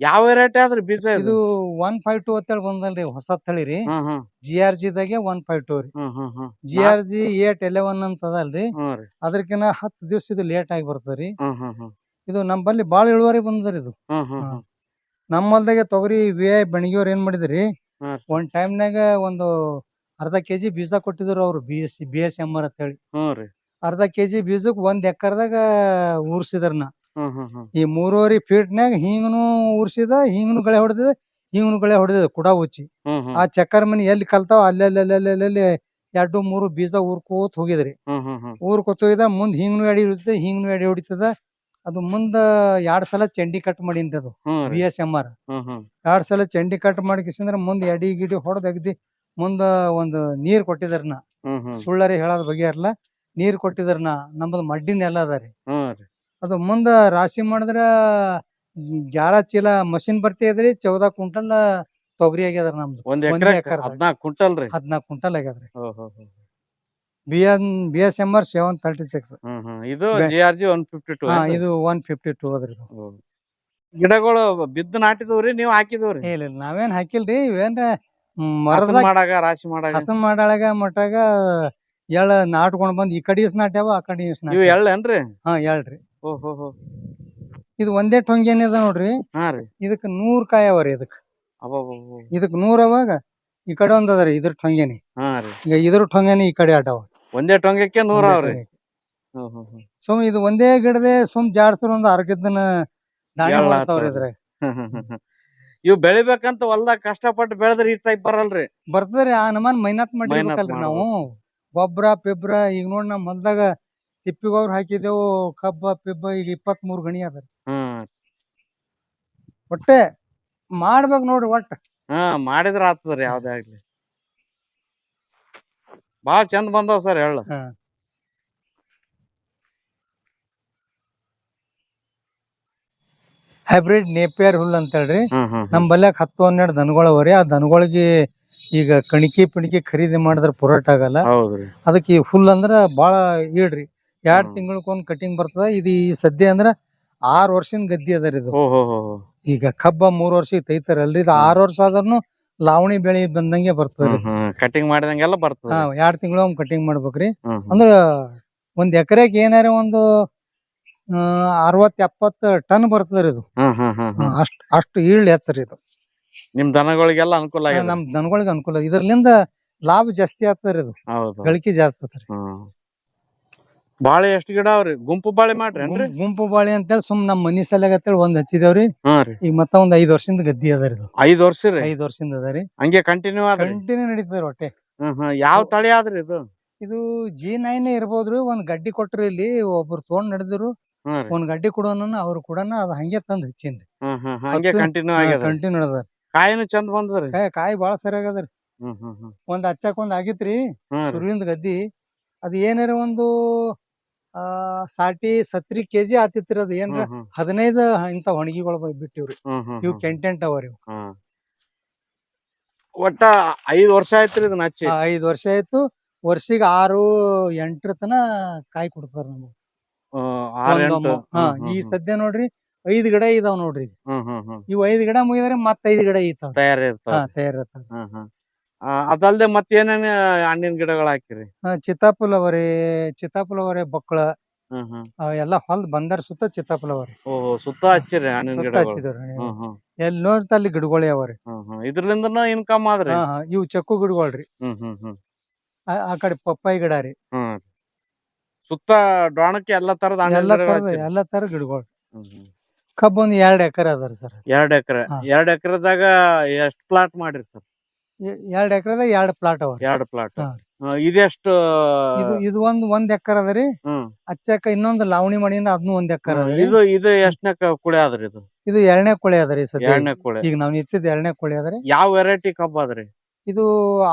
Speaker 1: ಯಾವ ವೆರೈಟಿ ಆದ್ರಿ ಬೀಜ
Speaker 2: ಇದು?
Speaker 1: ಇದು
Speaker 2: ಒನ್ ಫೈವ್ ಟು ಅಂತೇಳಿ ಬಂದಲ್ರಿ ಹೊಸ ತಳಿ ರೀ
Speaker 1: ಹ್ಮ್ ಹ್ಮ್.
Speaker 2: ಜಿ ಆರ್ ಜಿ ದಾಗೆ ಒನ್ ಫೈವ್ ಟು ರೀ.
Speaker 1: ಹ್ಮ್ ಹ್ಮ್ ಹ್ಮ್.
Speaker 2: G R G eight eleven ಅಂತ ಅದಲ್ರಿ.
Speaker 1: ಹ್ಮ್ ರೀ.
Speaker 2: ಹತ್ತು ದಿವಸ ಇದು ಲೇಟ್ ಆಗಿ
Speaker 1: ಹ್ಮ್ ಹ್ಮ್ ಹ್ಮ್.
Speaker 2: ಇದು ನಮ್ಮಲ್ಲಿ ಬಾಳ ಇಳುವರಿ ಬಂದದ್ರಿ ಇದು.
Speaker 1: ಹ್ಮ್ ಹ್ಮ್
Speaker 2: ಹಾ.
Speaker 1: ಹ್ಮ್.
Speaker 2: ನಮ್ಮ ಹೊಲ್ದಾಗೆ ತೊಗರಿ ವಿ ಐ ಬಣಿಗಿಯವ್ರ ಏನ್ ಮಾಡಿದ್ರಿ?
Speaker 1: ಹಾ.
Speaker 2: ಒಂದ್ ಟೈಮ್ನಾಗ ಒಂದು ಅರ್ಧ ಕೆಜಿ ಬೀಜ ಕೊಟ್ಟಿದ್ರು ಅವ್ರು B S B S M R ಅಂತ ಹೇಳಿ
Speaker 1: ಹ್ಮ್ ರೀ.
Speaker 2: ಅರ್ಧ ಕೆಜಿ ಬೀಜಕ್ ಒಂದ್ ಎಕರ್ದಾಗ ಊರ್ಸಿದ್ರನ ಈ ಮೂರುವರೆ ಫೀಟ್ನ್ಯಾಗ ಹಿಂಗನು ಊರ್ಸಿದ ಹಿಂಗನು ಗಳೆ ಹೊಡೆದ ಹಿಂಗನು ಗಳೆ ಹೊಡೆದಿದ ಕುಡ ಉಚ್ಚಿ. ಆ ಚಕ್ಕರ್ ಮನಿ ಎಲ್ಲಿ ಕಲ್ತಾವ ಅಲ್ಲೆಲ್ಲೆಲ್ಲೆಲ್ಲೆಲ್ಲಿ ಎರಡು ಮೂರು ಬೀಜ ಊರ್ಕೋತ ಹೋಗಿದ್ರಿ. ಊರ್ಕೋತ ಹೋಗಿದ ಮುಂದ್ ಹಿಂಗನು ಎಡಿ ಹಿಡಿತದ ಹಿಂಗನು ಎಡಿ ಹೊಡಿತದ. ಅದು ಮುಂದ ಎರಡ್ ಸಲ ಚಂಡಿ ಕಟ್ ಮಾಡಿನ್ರಿ ಅದು ಬಿ ಎಸ್ ಎಂ ಆರ್ ಎರಡ್ ಸಲ ಚಂಡಿ ಕಟ್ ಮಾಡಿಕಿಸಿಂದ್ರ ಮುಂದ್ ಎಡಿ ಗಿಡಿ ಹೊಡೆದ್ ಅಗದಿ ಮುಂದ ಒಂದು ನೀರ್
Speaker 1: ಕೊಟ್ಟಿದಾರ ನಾ
Speaker 2: ಸುಳ್ಳರಿ ಹೇಳೋದ್ ಬಗೆಯರ್ಲ ನೀರ್ ಕೊಟ್ಟಿದ್ರ ನಮ್ಮದು ಮಡ್ಡಿನ ನೆಲ ಅದ ರೀ.
Speaker 1: ಹ್ಮ್
Speaker 2: ಅದು ಮುಂದ ರಾಶಿ ಮಾಡಿದ್ರ ಜಾರ ಚೀಲ ಮಷಿನ್ ಬರ್ತಿದ್ರಿ ಚೌದ ಕ್ವಿಂಟಲ್ ತೊಗರಿ ಆಗ್ಯದ ನಮ್ದು.
Speaker 1: ಒಂದ್
Speaker 2: ಒಂದೇ
Speaker 1: ಎಕರೆ
Speaker 2: ಎಕರ್ದಾಗ.
Speaker 1: ಹದ್ನಾಲ್ಕು ಕ್ವಿಂಟಲ್ ರೀ.
Speaker 2: ಹದ್ನಾಲ್ಕು ಕ್ವಿಂಟಲ್ ಆಗ್ಯದ್ರಿ B N B S M R seven thirty six
Speaker 1: ಹ್ಮ್ ಹ್ಮ್. ಇದು
Speaker 2: ಬೆ-
Speaker 1: G R G one fifty two
Speaker 2: ಹಾ ಇದು ಒನ್ ಫಿಫ್ಟಿ ಟೂ ಅದ್ರಿ ಇದು.
Speaker 1: ಗಿಡಗಳು ಬಿದ್ದು ನಾಟಿದವ್ರಿ ನೀವ್ ಹಾಕಿದವ್ರಿ
Speaker 2: ಇಲ್ಲ ಇಲ್ಲ, ನಾವೇನ್ ಹಾಕಿಲ್ರಿ ಇವೇನ್ರ
Speaker 1: ಹಸನ್
Speaker 2: ಮರದ
Speaker 1: ಮಾಡಾಗ ರಾಶಿ ಮಾಡಾಗ?
Speaker 2: ಹಸನ್ ಮಾಡಾಳಗ ಮಟಾಗ ಎಳ್ಳ ನಾಟ್ಕೊಂಡ್ ಬಂದ್ ಈ ಕಡೆ ಇಸ್ ನಾಟ್ಯಾವ ಆ ಕಡೆ ಇಸ್
Speaker 1: ಇವ್
Speaker 2: ನಾಟ್ಯಾವ
Speaker 1: ಎಳ್ಳೇನ್ರಿ
Speaker 2: ಹಾ
Speaker 1: ಎಳ್ರಿ ಹೋ
Speaker 2: ಇದು ಒಂದೇ ಟೊಂಗಿ ಏನಿದೆ ನೋಡ್ರಿ?
Speaker 1: ಹಾ ರೀ.
Speaker 2: ಇದಕ್ ನೂರ್ ಕಾಯಿ ಅವ್ರಿ ಇದಕ್.
Speaker 1: ಅಬ್ಬಬ್ಬಬ್ಬ.
Speaker 2: ಇದಕ್ ನೂರ್ ಅವಾಗ ಈ ಕಡೆ ಒಂದ್ ಅದ ರೀ ಇದ್ರ ಟೊಂಗೇನಿ.
Speaker 1: ಹಾ ರೀ.
Speaker 2: ಈಗ ಇದ್ರ ಟೊಂಗೇನಿ ಈ ಕಡೆ ಆಟವ
Speaker 1: ಒಂದೇ ಟೊಂಗಕ್ಕೆ ನೂರ ಅವ್ರಿ. ಹ್ಮ್ ಹ್ಮ್ ಹ್ಮ್
Speaker 2: ಸುಮ್ ಇದು ಒಂದೇ ಗಿಡದೆ ಸುಮ್ ಜಾಡ್ಸ್ರ ಒಂದ್
Speaker 1: ಎಳ್ಳ.
Speaker 2: ಇದ್ರಾಗ
Speaker 1: ಹ್ಮ್ ಹ್ಮ್ ಹ್ಮ್. ಇವ್ ಬೆಳಿಬೇಕಂತ ಹೊಲ್ದಾಗ ಕಷ್ಟಪಟ್ಟು ಬೆಳೆದ್ರ ಈ ಟೈಪ್ ಬರಲ್ರಿ.
Speaker 2: ಬರ್ತದ್ರಿ ಆ ನಮನ್ ಮೈನಾತ್
Speaker 1: ಮಾಡಿ.
Speaker 2: ನಾವು. ಗೊಬ್ರ ಪಿಬ್ರ ಈಗ ನೋಡ್ ನಮ್ಮ ಹೊಲ್ದಾಗ ತಿಪ್ಪಿ ಗೊಬ್ಬರ ಹಾಕಿದೆವು ಕಬ್ಬ ಪಿಬ್ಬ ಈಗ ಇಪ್ಪತ್ತ್ ಮೂರ್ ಗಣಿ ಅದ
Speaker 1: ಹ್ಮ್.
Speaker 2: ಒಟ್ಟೆ ಮಾಡ್ಬೇಕ್ ನೋಡ್ರಿ ಒಟ್ಟ.
Speaker 1: ಹಾ ಮಾಡಿದ್ರ ಆತದ್ರಿ ಯಾವ್ದೇ ಆಗ್ಲಿ. ಬಾಳ ಚಂದ ಬಂದವ ಸರ್ ಎಳ್ಳು.
Speaker 2: ಹೈಬ್ರಿಡ್ ನೇಪಿಯರ್ ಹುಲ್ ಅಂತ ಹೇಳ್ರಿ
Speaker 1: ಹ್ಮ್ ಹ್ಮ್.
Speaker 2: ನಮ್ ಬಲ್ಯಾಗ ಹತ್ತು ಹನ್ನೆರಡು ದನಗಳು ಅವರಿ ಆ ದನಗಳಿಗೆ ಈಗ ಕಣಿಕೆ ಪಿಣಿಕೆ ಖರೀದಿ ಮಾಡಿದ್ರ ಪುರಾಟ ಆಗಲ್ಲ.
Speaker 1: ಹೌದ್ರಿ.
Speaker 2: ಅದಕ್ಕೆ ಈ ಫುಲ್ ಅಂದ್ರ ಬಾಳ ಈಡ್ರಿ ಎರಡ್
Speaker 1: ಹ್ಮ್.
Speaker 2: ತಿಂಗಳಕ್ಕೊಂದ್ ಕಟಿಂಗ್ ಬರ್ತದ. ಇದು ಈ ಸದ್ಯ ಅಂದ್ರ ಆರ್ ವರ್ಷಿನ ಗದ್ದಿ ಅದರ ಇದು. ಈಗ ಕಬ್ಬ ಮೂರ್ ವರ್ಷ ತೈತಾರಲ್ರಿ. ಇದು. ಆರ್ ವರ್ಷ ಆದ್ರೂ ಲಾವಣಿ ಬೆಳೆ ಬಂದಂಗೆ ಬರ್ತದ
Speaker 1: ಕಟಿಂಗ್ ಮಾಡಿದಂಗೆಲ್ಲ ಬರ್ತದ
Speaker 2: ಎರಡ್ ತಿಂಗಳ ಕಟಿಂಗ್ ಮಾಡ್ಬೇಕ್ರಿ. ಅಂದ್ರ ಒಂದ್ ಎಕರೆಗ್ ಏನಾರ ಒಂದು ಅರವತ್ ಎಪ್ಪತ್ ಟನ್ ಬರ್ತದ್ರಿ ಇದು. ಅಷ್ಟ್ ಅಷ್ಟು ಈಳ್ ಹೆಸರಿ ಇದು.
Speaker 1: ನಿಮ್ ದನಗಳಿಗೆಲ್ಲ ಅನುಕೂಲ ಆಗಿದೆ.
Speaker 2: ನಮ್ ದನಗಳಿಗೆ ಅನುಕೂಲ. ಇದರ್ಲಿಂದ ಲಾಭ ಜಾಸ್ತಿ ಆಗ್ತದ್ರಿ ಇದು
Speaker 1: ಹೌದು.
Speaker 2: ಗಳಿಕೆ ಜಾಸ್ತಿ ಆಗ್ತದ್ರಿ
Speaker 1: ಹ್ಮ್ ಬಾಳೆ ಎಷ್ಟ್ ಗಿಡ ಅವ್ರಿ? ಗುಂಪು ಬಾಳೆ ಮಾಡ್ರೇನ್ರಿ
Speaker 2: ಗುಂಪ್- ಗುಂಪು ಬಾಳೆ ಅಂತೇಳಿ ಸುಮ್ ನಮ್ ಮನಿ ಸಲಗ ಅಂತೇಳಿ ಒಂದ್ ಹಚ್ಚಿದೇವ್ರಿ.
Speaker 1: ಹಾ ರೀ.
Speaker 2: ಈಗ ಮತ್ತ ಒಂದ್ ಐದ್ ವರ್ಷದಿಂದ ಗದ್ದಿ ಅದ ಇದು
Speaker 1: ಐದ್ ವರ್ಷ ರೀ?
Speaker 2: ಐದ್ ವರ್ಷದಿಂದ ಅದ ರೀ.
Speaker 1: ಹಂಗೆ ಕಂಟಿನ್ಯೂ ಆದ್ರಿ?
Speaker 2: ಕಂಟಿನ್ಯೂ ನಡೀತದ್ರಿ ಹೊಟ್ಟೆ
Speaker 1: ಹ್ಮ್ ಹ್ಮ್. ಯಾವ ತಳಿ ಆದ್ರಿ ಇದು?
Speaker 2: ಇದು ಜಿ ನೈನ್ ಇರ್ಬೋದ್ರಿ ಒಂದ್ ಗಡ್ಡಿ ಕೊಟ್ರಿ ಇಲ್ಲಿ ಒಬ್ರು ತೊಗೊಂಡ್ ನಡೆದ್ರು.
Speaker 1: ಹ್ಮ್ ರೀ.
Speaker 2: ಒಂದ್ ಗಡ್ಡಿ ಕೊಡೋನ ಅವ್ರು ಕೂಡ ಅದ್ ಹಂಗೆ ತಂದ್ ಹಚ್ಚಿನ್ರಿ.
Speaker 1: ಹ್ಮ್ ಹ್ಮ್ ಹಂಗೆ
Speaker 2: ಹತ್ತು-
Speaker 1: ಕಂಟಿನ್ಯೂ ಆಗ್ಯದ.
Speaker 2: ಕಂಟಿನ್ಯೂ ನಡೆದ
Speaker 1: ಕಾಯಿನೂ ಚಂದ ಬಂದದ್ರಿ.
Speaker 2: ಕಾಯಿ ಕಾಯಿ ಬಾಳ ಸರಿಯಾಗದ್ರಿ
Speaker 1: ಹ್ಮ್ ಹ್ಮ್ ಹ್ಮ್.
Speaker 2: ಒಂದ್ ಹಚ್ಚಕ್ ಒಂದ್ ಆಗಿತ್ರಿ
Speaker 1: ಹ್ಮ್
Speaker 2: ಸುರುವಿಂದ ಗದ್ದಿ. ಅದ್ ಏನಾರ ಒಂದು ಆ ಸಾಟಿ ಸತ್ರಿ ಕೆಜಿ ಆತಿತ್ರಿ ಅದ್ ಏನ್ರ
Speaker 1: ಹ್ಮ್ ಹ್ಮ್.
Speaker 2: ಹದಿನೈದು ಇಂತ ಒಣಗಿಗಳು ಬಿಟ್ಟಿವ್ರಿ.
Speaker 1: ಹ್ಮ್ ಹ್ಮ್
Speaker 2: ಇವ್
Speaker 1: ಹ್ಮ್
Speaker 2: ಕೆಂಟೆಂಟ್ ರೀ ಇವು.
Speaker 1: ಹ್ಮ್. ಒಟ್ಟ ಐದ್ ವರ್ಷ ಆಯ್ತ್ರಿ ಇದನ್ನ ಹಚ್ಚಿ.
Speaker 2: ಆ, ಐದ್ ವರ್ಷ ಆಯ್ತು. ವರ್ಷಿಗೆ ಆರು ಎಂಟ್ರ ತನ ಕಾಯಿ ಕೊಡ್ತಾರ ನಮ್ಗೆ. ಹಾ ಈ. ಸದ್ಯ ನೋಡ್ರಿ ಐದ್ ಗಿಡ ಇದಾವ್ ನೋಡ್ರಿ
Speaker 1: ಹ್ಮ್ ಹ್ಮ್ ಹ್ಮ್.
Speaker 2: ಇವ್ ಐದ್ ಗಿಡ ಮುಗಿದ್ರೆ ಮತ್ತ್ ಐದ್ ಗಿಡ ಈತಾವ
Speaker 1: ತಯಾರಿ
Speaker 2: ಹಾ
Speaker 1: ಇರ್ತಾವ.
Speaker 2: ತಯಾರಿರ್ತಾವ
Speaker 1: ಹ್ಮ್ ಹ್ಮ್. ಆ, ಅದಲ್ದೆ ಮತ್ತ್ ಏನೇನ್ ಹಣ್ಣಿನ ಗಿಡಗಳು ಹಾಕಿರಿ?
Speaker 2: ಚಿತ್ತಾಪುಲ್ ಅವರಿ ಚಿತ್ತಾಪುಲ್ ಅವರಿ ಬಕ್ಕಳ.
Speaker 1: ಹ್ಮ್ ಹ್ಮ್.
Speaker 2: ಆ, ಎಲ್ಲಾ ಹೊಲ್ದ್ ಬಂದರ್ ಸುತ್ತ ಚಿತ್ತಾಪುಲ್ ಅವರಿ
Speaker 1: ಓಹೋ ಸುತ್ತ ಹಚ್ಚಿರಿ ಹಣ್ಣಿನ
Speaker 2: ಸುತ್ತ
Speaker 1: ಗಿಡಗಳು.
Speaker 2: ಹಚ್ಚಿದವ್ರಿ
Speaker 1: ಹ್ಮ್ ಹ್ಮ್.
Speaker 2: ಎಲ್ಲಿ ನೋಡ್ತಾ ಅಲ್ಲಿ ಗಿಡಗಳೇ ಅವರಿ
Speaker 1: ಹ್ಮ್ ಹ್ಮ್. ಇದ್ರಲಿಂದನ ಇನ್ಕಮ್ ಆದ್ರಿ?
Speaker 2: ಹಾ ಹಾ. ಇವ್ ಚಕ್ಕು ಗಿಡಗಳ್ರಿ
Speaker 1: ಹ್ಮ್ ಹ್ಮ್ ಹ್ಮ್.
Speaker 2: ಆ- ಆ ಕಡೆ ಪಪ್ಪಾಯಿ ಗಿಡ ರೀ.
Speaker 1: ಹ್ಮ್. ಸುತ್ತ ಡೋಣಕ್ಕೆ ಎಲ್ಲಾ ತರದ ಹಣ್ಣಿನ
Speaker 2: ಎಲ್ಲಾ
Speaker 1: ಗಿಡಗಳು
Speaker 2: ತರದ
Speaker 1: ಹಚ್ಚಿರಿ.
Speaker 2: ಎಲ್ಲಾ ತರ ಗಿಡಗಳು.
Speaker 1: ಹ್ಮ್ ಹ್ಮ್.
Speaker 2: ಕಬ್ಬ್ ಒಂದ್ ಎರಡ್ ಎಕರೆ ರೀ ಸರ್
Speaker 1: ಎರಡ್ ಎಕರೆ.
Speaker 2: ಹಾ.
Speaker 1: ಎರಡ್ ಎಕರೆದಾಗ ಎಷ್ಟ್ ಪ್ಲಾಟ್ ಮಾಡಿರಿ ಸರ್?
Speaker 2: ಎರಡ್ ಎಕರೆದಾಗ ಎರಡ್ ಪ್ಲಾಟ್ ಅವ
Speaker 1: ಎರಡ್ ಪ್ಲಾಟ್
Speaker 2: ಹಾ.
Speaker 1: ಇದೆಷ್ಟು
Speaker 2: ಇದು ಇದು ಒಂದ್ ಒಂದ್ ಎಕರೆ ಅದ ರೀ.
Speaker 1: ಹ್ಮ್
Speaker 2: ಹಚ್ಚಕ ಇನ್ನೊಂದ್ ಲಾವಣಿ ಮಾಡಿಂದ ಅದ್ನು ಒಂದ್ ಎಕರೆ ಅದ. ರೀ.
Speaker 1: ಇದು ಇದು ಎಷ್ಟನೇ ಕುಳಿ ಆದ್ರಿ ಇದು?
Speaker 2: ಇದು ಎರಡನೇ ಕೊಳೆ ಅದ ರೀ ಸದ್ಯ.
Speaker 1: ಎರಡನೇ ಕುಳಿ.
Speaker 2: ಈಗ ನಾವ್ ನಿಚ್ಚಿದ ಎರಡನೇ ಕೊಳೆ ಅದ ರೀ.
Speaker 1: ಯಾವ ವೆರೈಟಿ ಕಬ್ಬ ಅದ್ರಿ
Speaker 2: ಇದು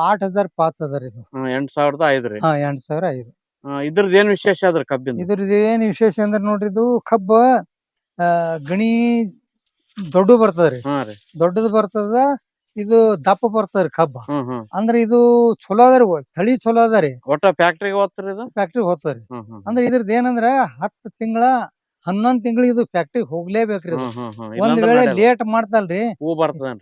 Speaker 2: ಆಟ್ ಹಜಾರ್ ಪಾಸ್ ಅದ ರೀ ಇದು.
Speaker 1: ಹ್ಮ್ ಎಂಟ್ ಸಾವಿರದ ಐದ್ರಿ
Speaker 2: ಹಾ ಎರಡ್ ಸಾವಿರ ಐದು
Speaker 1: ಇದ್ರದ್ದು ಏನ್ ವಿಶೇಷ ಅದ್ರಿ ಕಬ್ಬಿನ
Speaker 2: ಇದ್ರದ್ದು ಏನ್ ವಿಶೇಷ ಅಂದ್ರ ನೋಡ್ರಿ ಇದು ಕಬ್ಬ ಗಣಿ ದೊಡ್ಡ ಬರ್ತದ್ರಿ.
Speaker 1: ರೀ.
Speaker 2: ದೊಡ್ಡದು ಬರ್ತದ ಇದು ದಪ್ಪ ಬರ್ತದ್ರಿ ಕಬ್ಬ. ಅಂದ್ರ ಇದು ಚಲೋ ಅದ ರೀ ತಳಿ ಚಲೋ ಅದ ರೀ.
Speaker 1: ಒಟ್ಟ ಫ್ಯಾಕ್ಟ್ರಿಗೆ ಹೋಗ್ತಾರ ಇದು?
Speaker 2: ಫ್ಯಾಕ್ಟ್ರಿ ಹೋಗ್ತದ್ರಿ.
Speaker 1: ಹ್ಮ್ ಹ್ಮ್.
Speaker 2: ಅಂದ್ರ ಇದ್ರದ್ ಏನಂದ್ರ ಹತ್ತು ತಿಂಗಳ ಹನ್ನೊಂದ್ ತಿಂಗಳ ಇದು ಫ್ಯಾಕ್ಟ್ರಿ ಹೋಗ್ಲೇಬೇಕ್ರಿ ಒಂದ್ ವೇಳೆ ಲೇಟ್ ಮಾಡ್ತಲ್ರಿ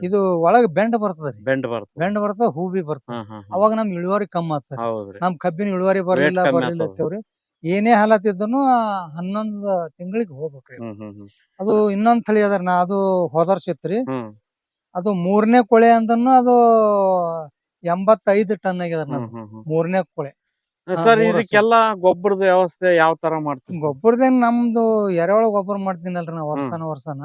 Speaker 2: ಇದು ಒಳಗ್ ಬೆಂಡ್ ಬರ್ತದ್ರಿ.
Speaker 1: ಬೆಂಡ್ ಬರ್ತದ.
Speaker 2: ಬೆಂಡ್ ಬರ್ತದ ಹೂ ಬಿ ಬರ್ತದ. ಅವಾಗ ನಮ್ ಇಳುವರಿ ಕಮ್ಮಿ
Speaker 1: ಆಗ್ತದ
Speaker 2: ನಮ್ ಕಬ್ಬಿನ ಇಳುವರಿ ಬರಲಿಲ್ಲ ಬರ್ಲಿಲ್ಲ. ಹಚ್ಚವ್ರಿ ಏನೇ ಹಾಲತ್ತಿದ್ದನು ಹನ್ನೊಂದ್ ತಿಂಗಳಿಗೆ ಹೋಗ್ಬೇಕ್ರಿ. ಅದು ಇನ್ನೊಂದ್ ತಳಿ ಅದ್ರ ನಾ ಅದು
Speaker 1: ಹೋದರ್ಸಿತ್ರಿ
Speaker 2: ಅದು ಮೂರನೇ ಕೊಳೆ ಅಂದನು ಅದು ಎಂಬತ್ತೈದು ಟನ್ ಆಗ್ಯದ ಮೂರನೇ ಕೊಳೆ.
Speaker 1: ಸರ್ ಇದಕ್ಕೆಲ್ಲ ಗೊಬ್ಬರದ ವ್ಯವಸ್ಥೆ ಯಾವ ತರ ಮಾಡ್ತೀವಿ
Speaker 2: ಗೊಬ್ಬರದೇನ್ ನಮ್ದು ಎರೆಹುಳ ಗೊಬ್ಬರ ಮಾಡ್ತೀನಲ್ರಿ ನಾ ವರ್ಷಾನ ವರ್ಷನ.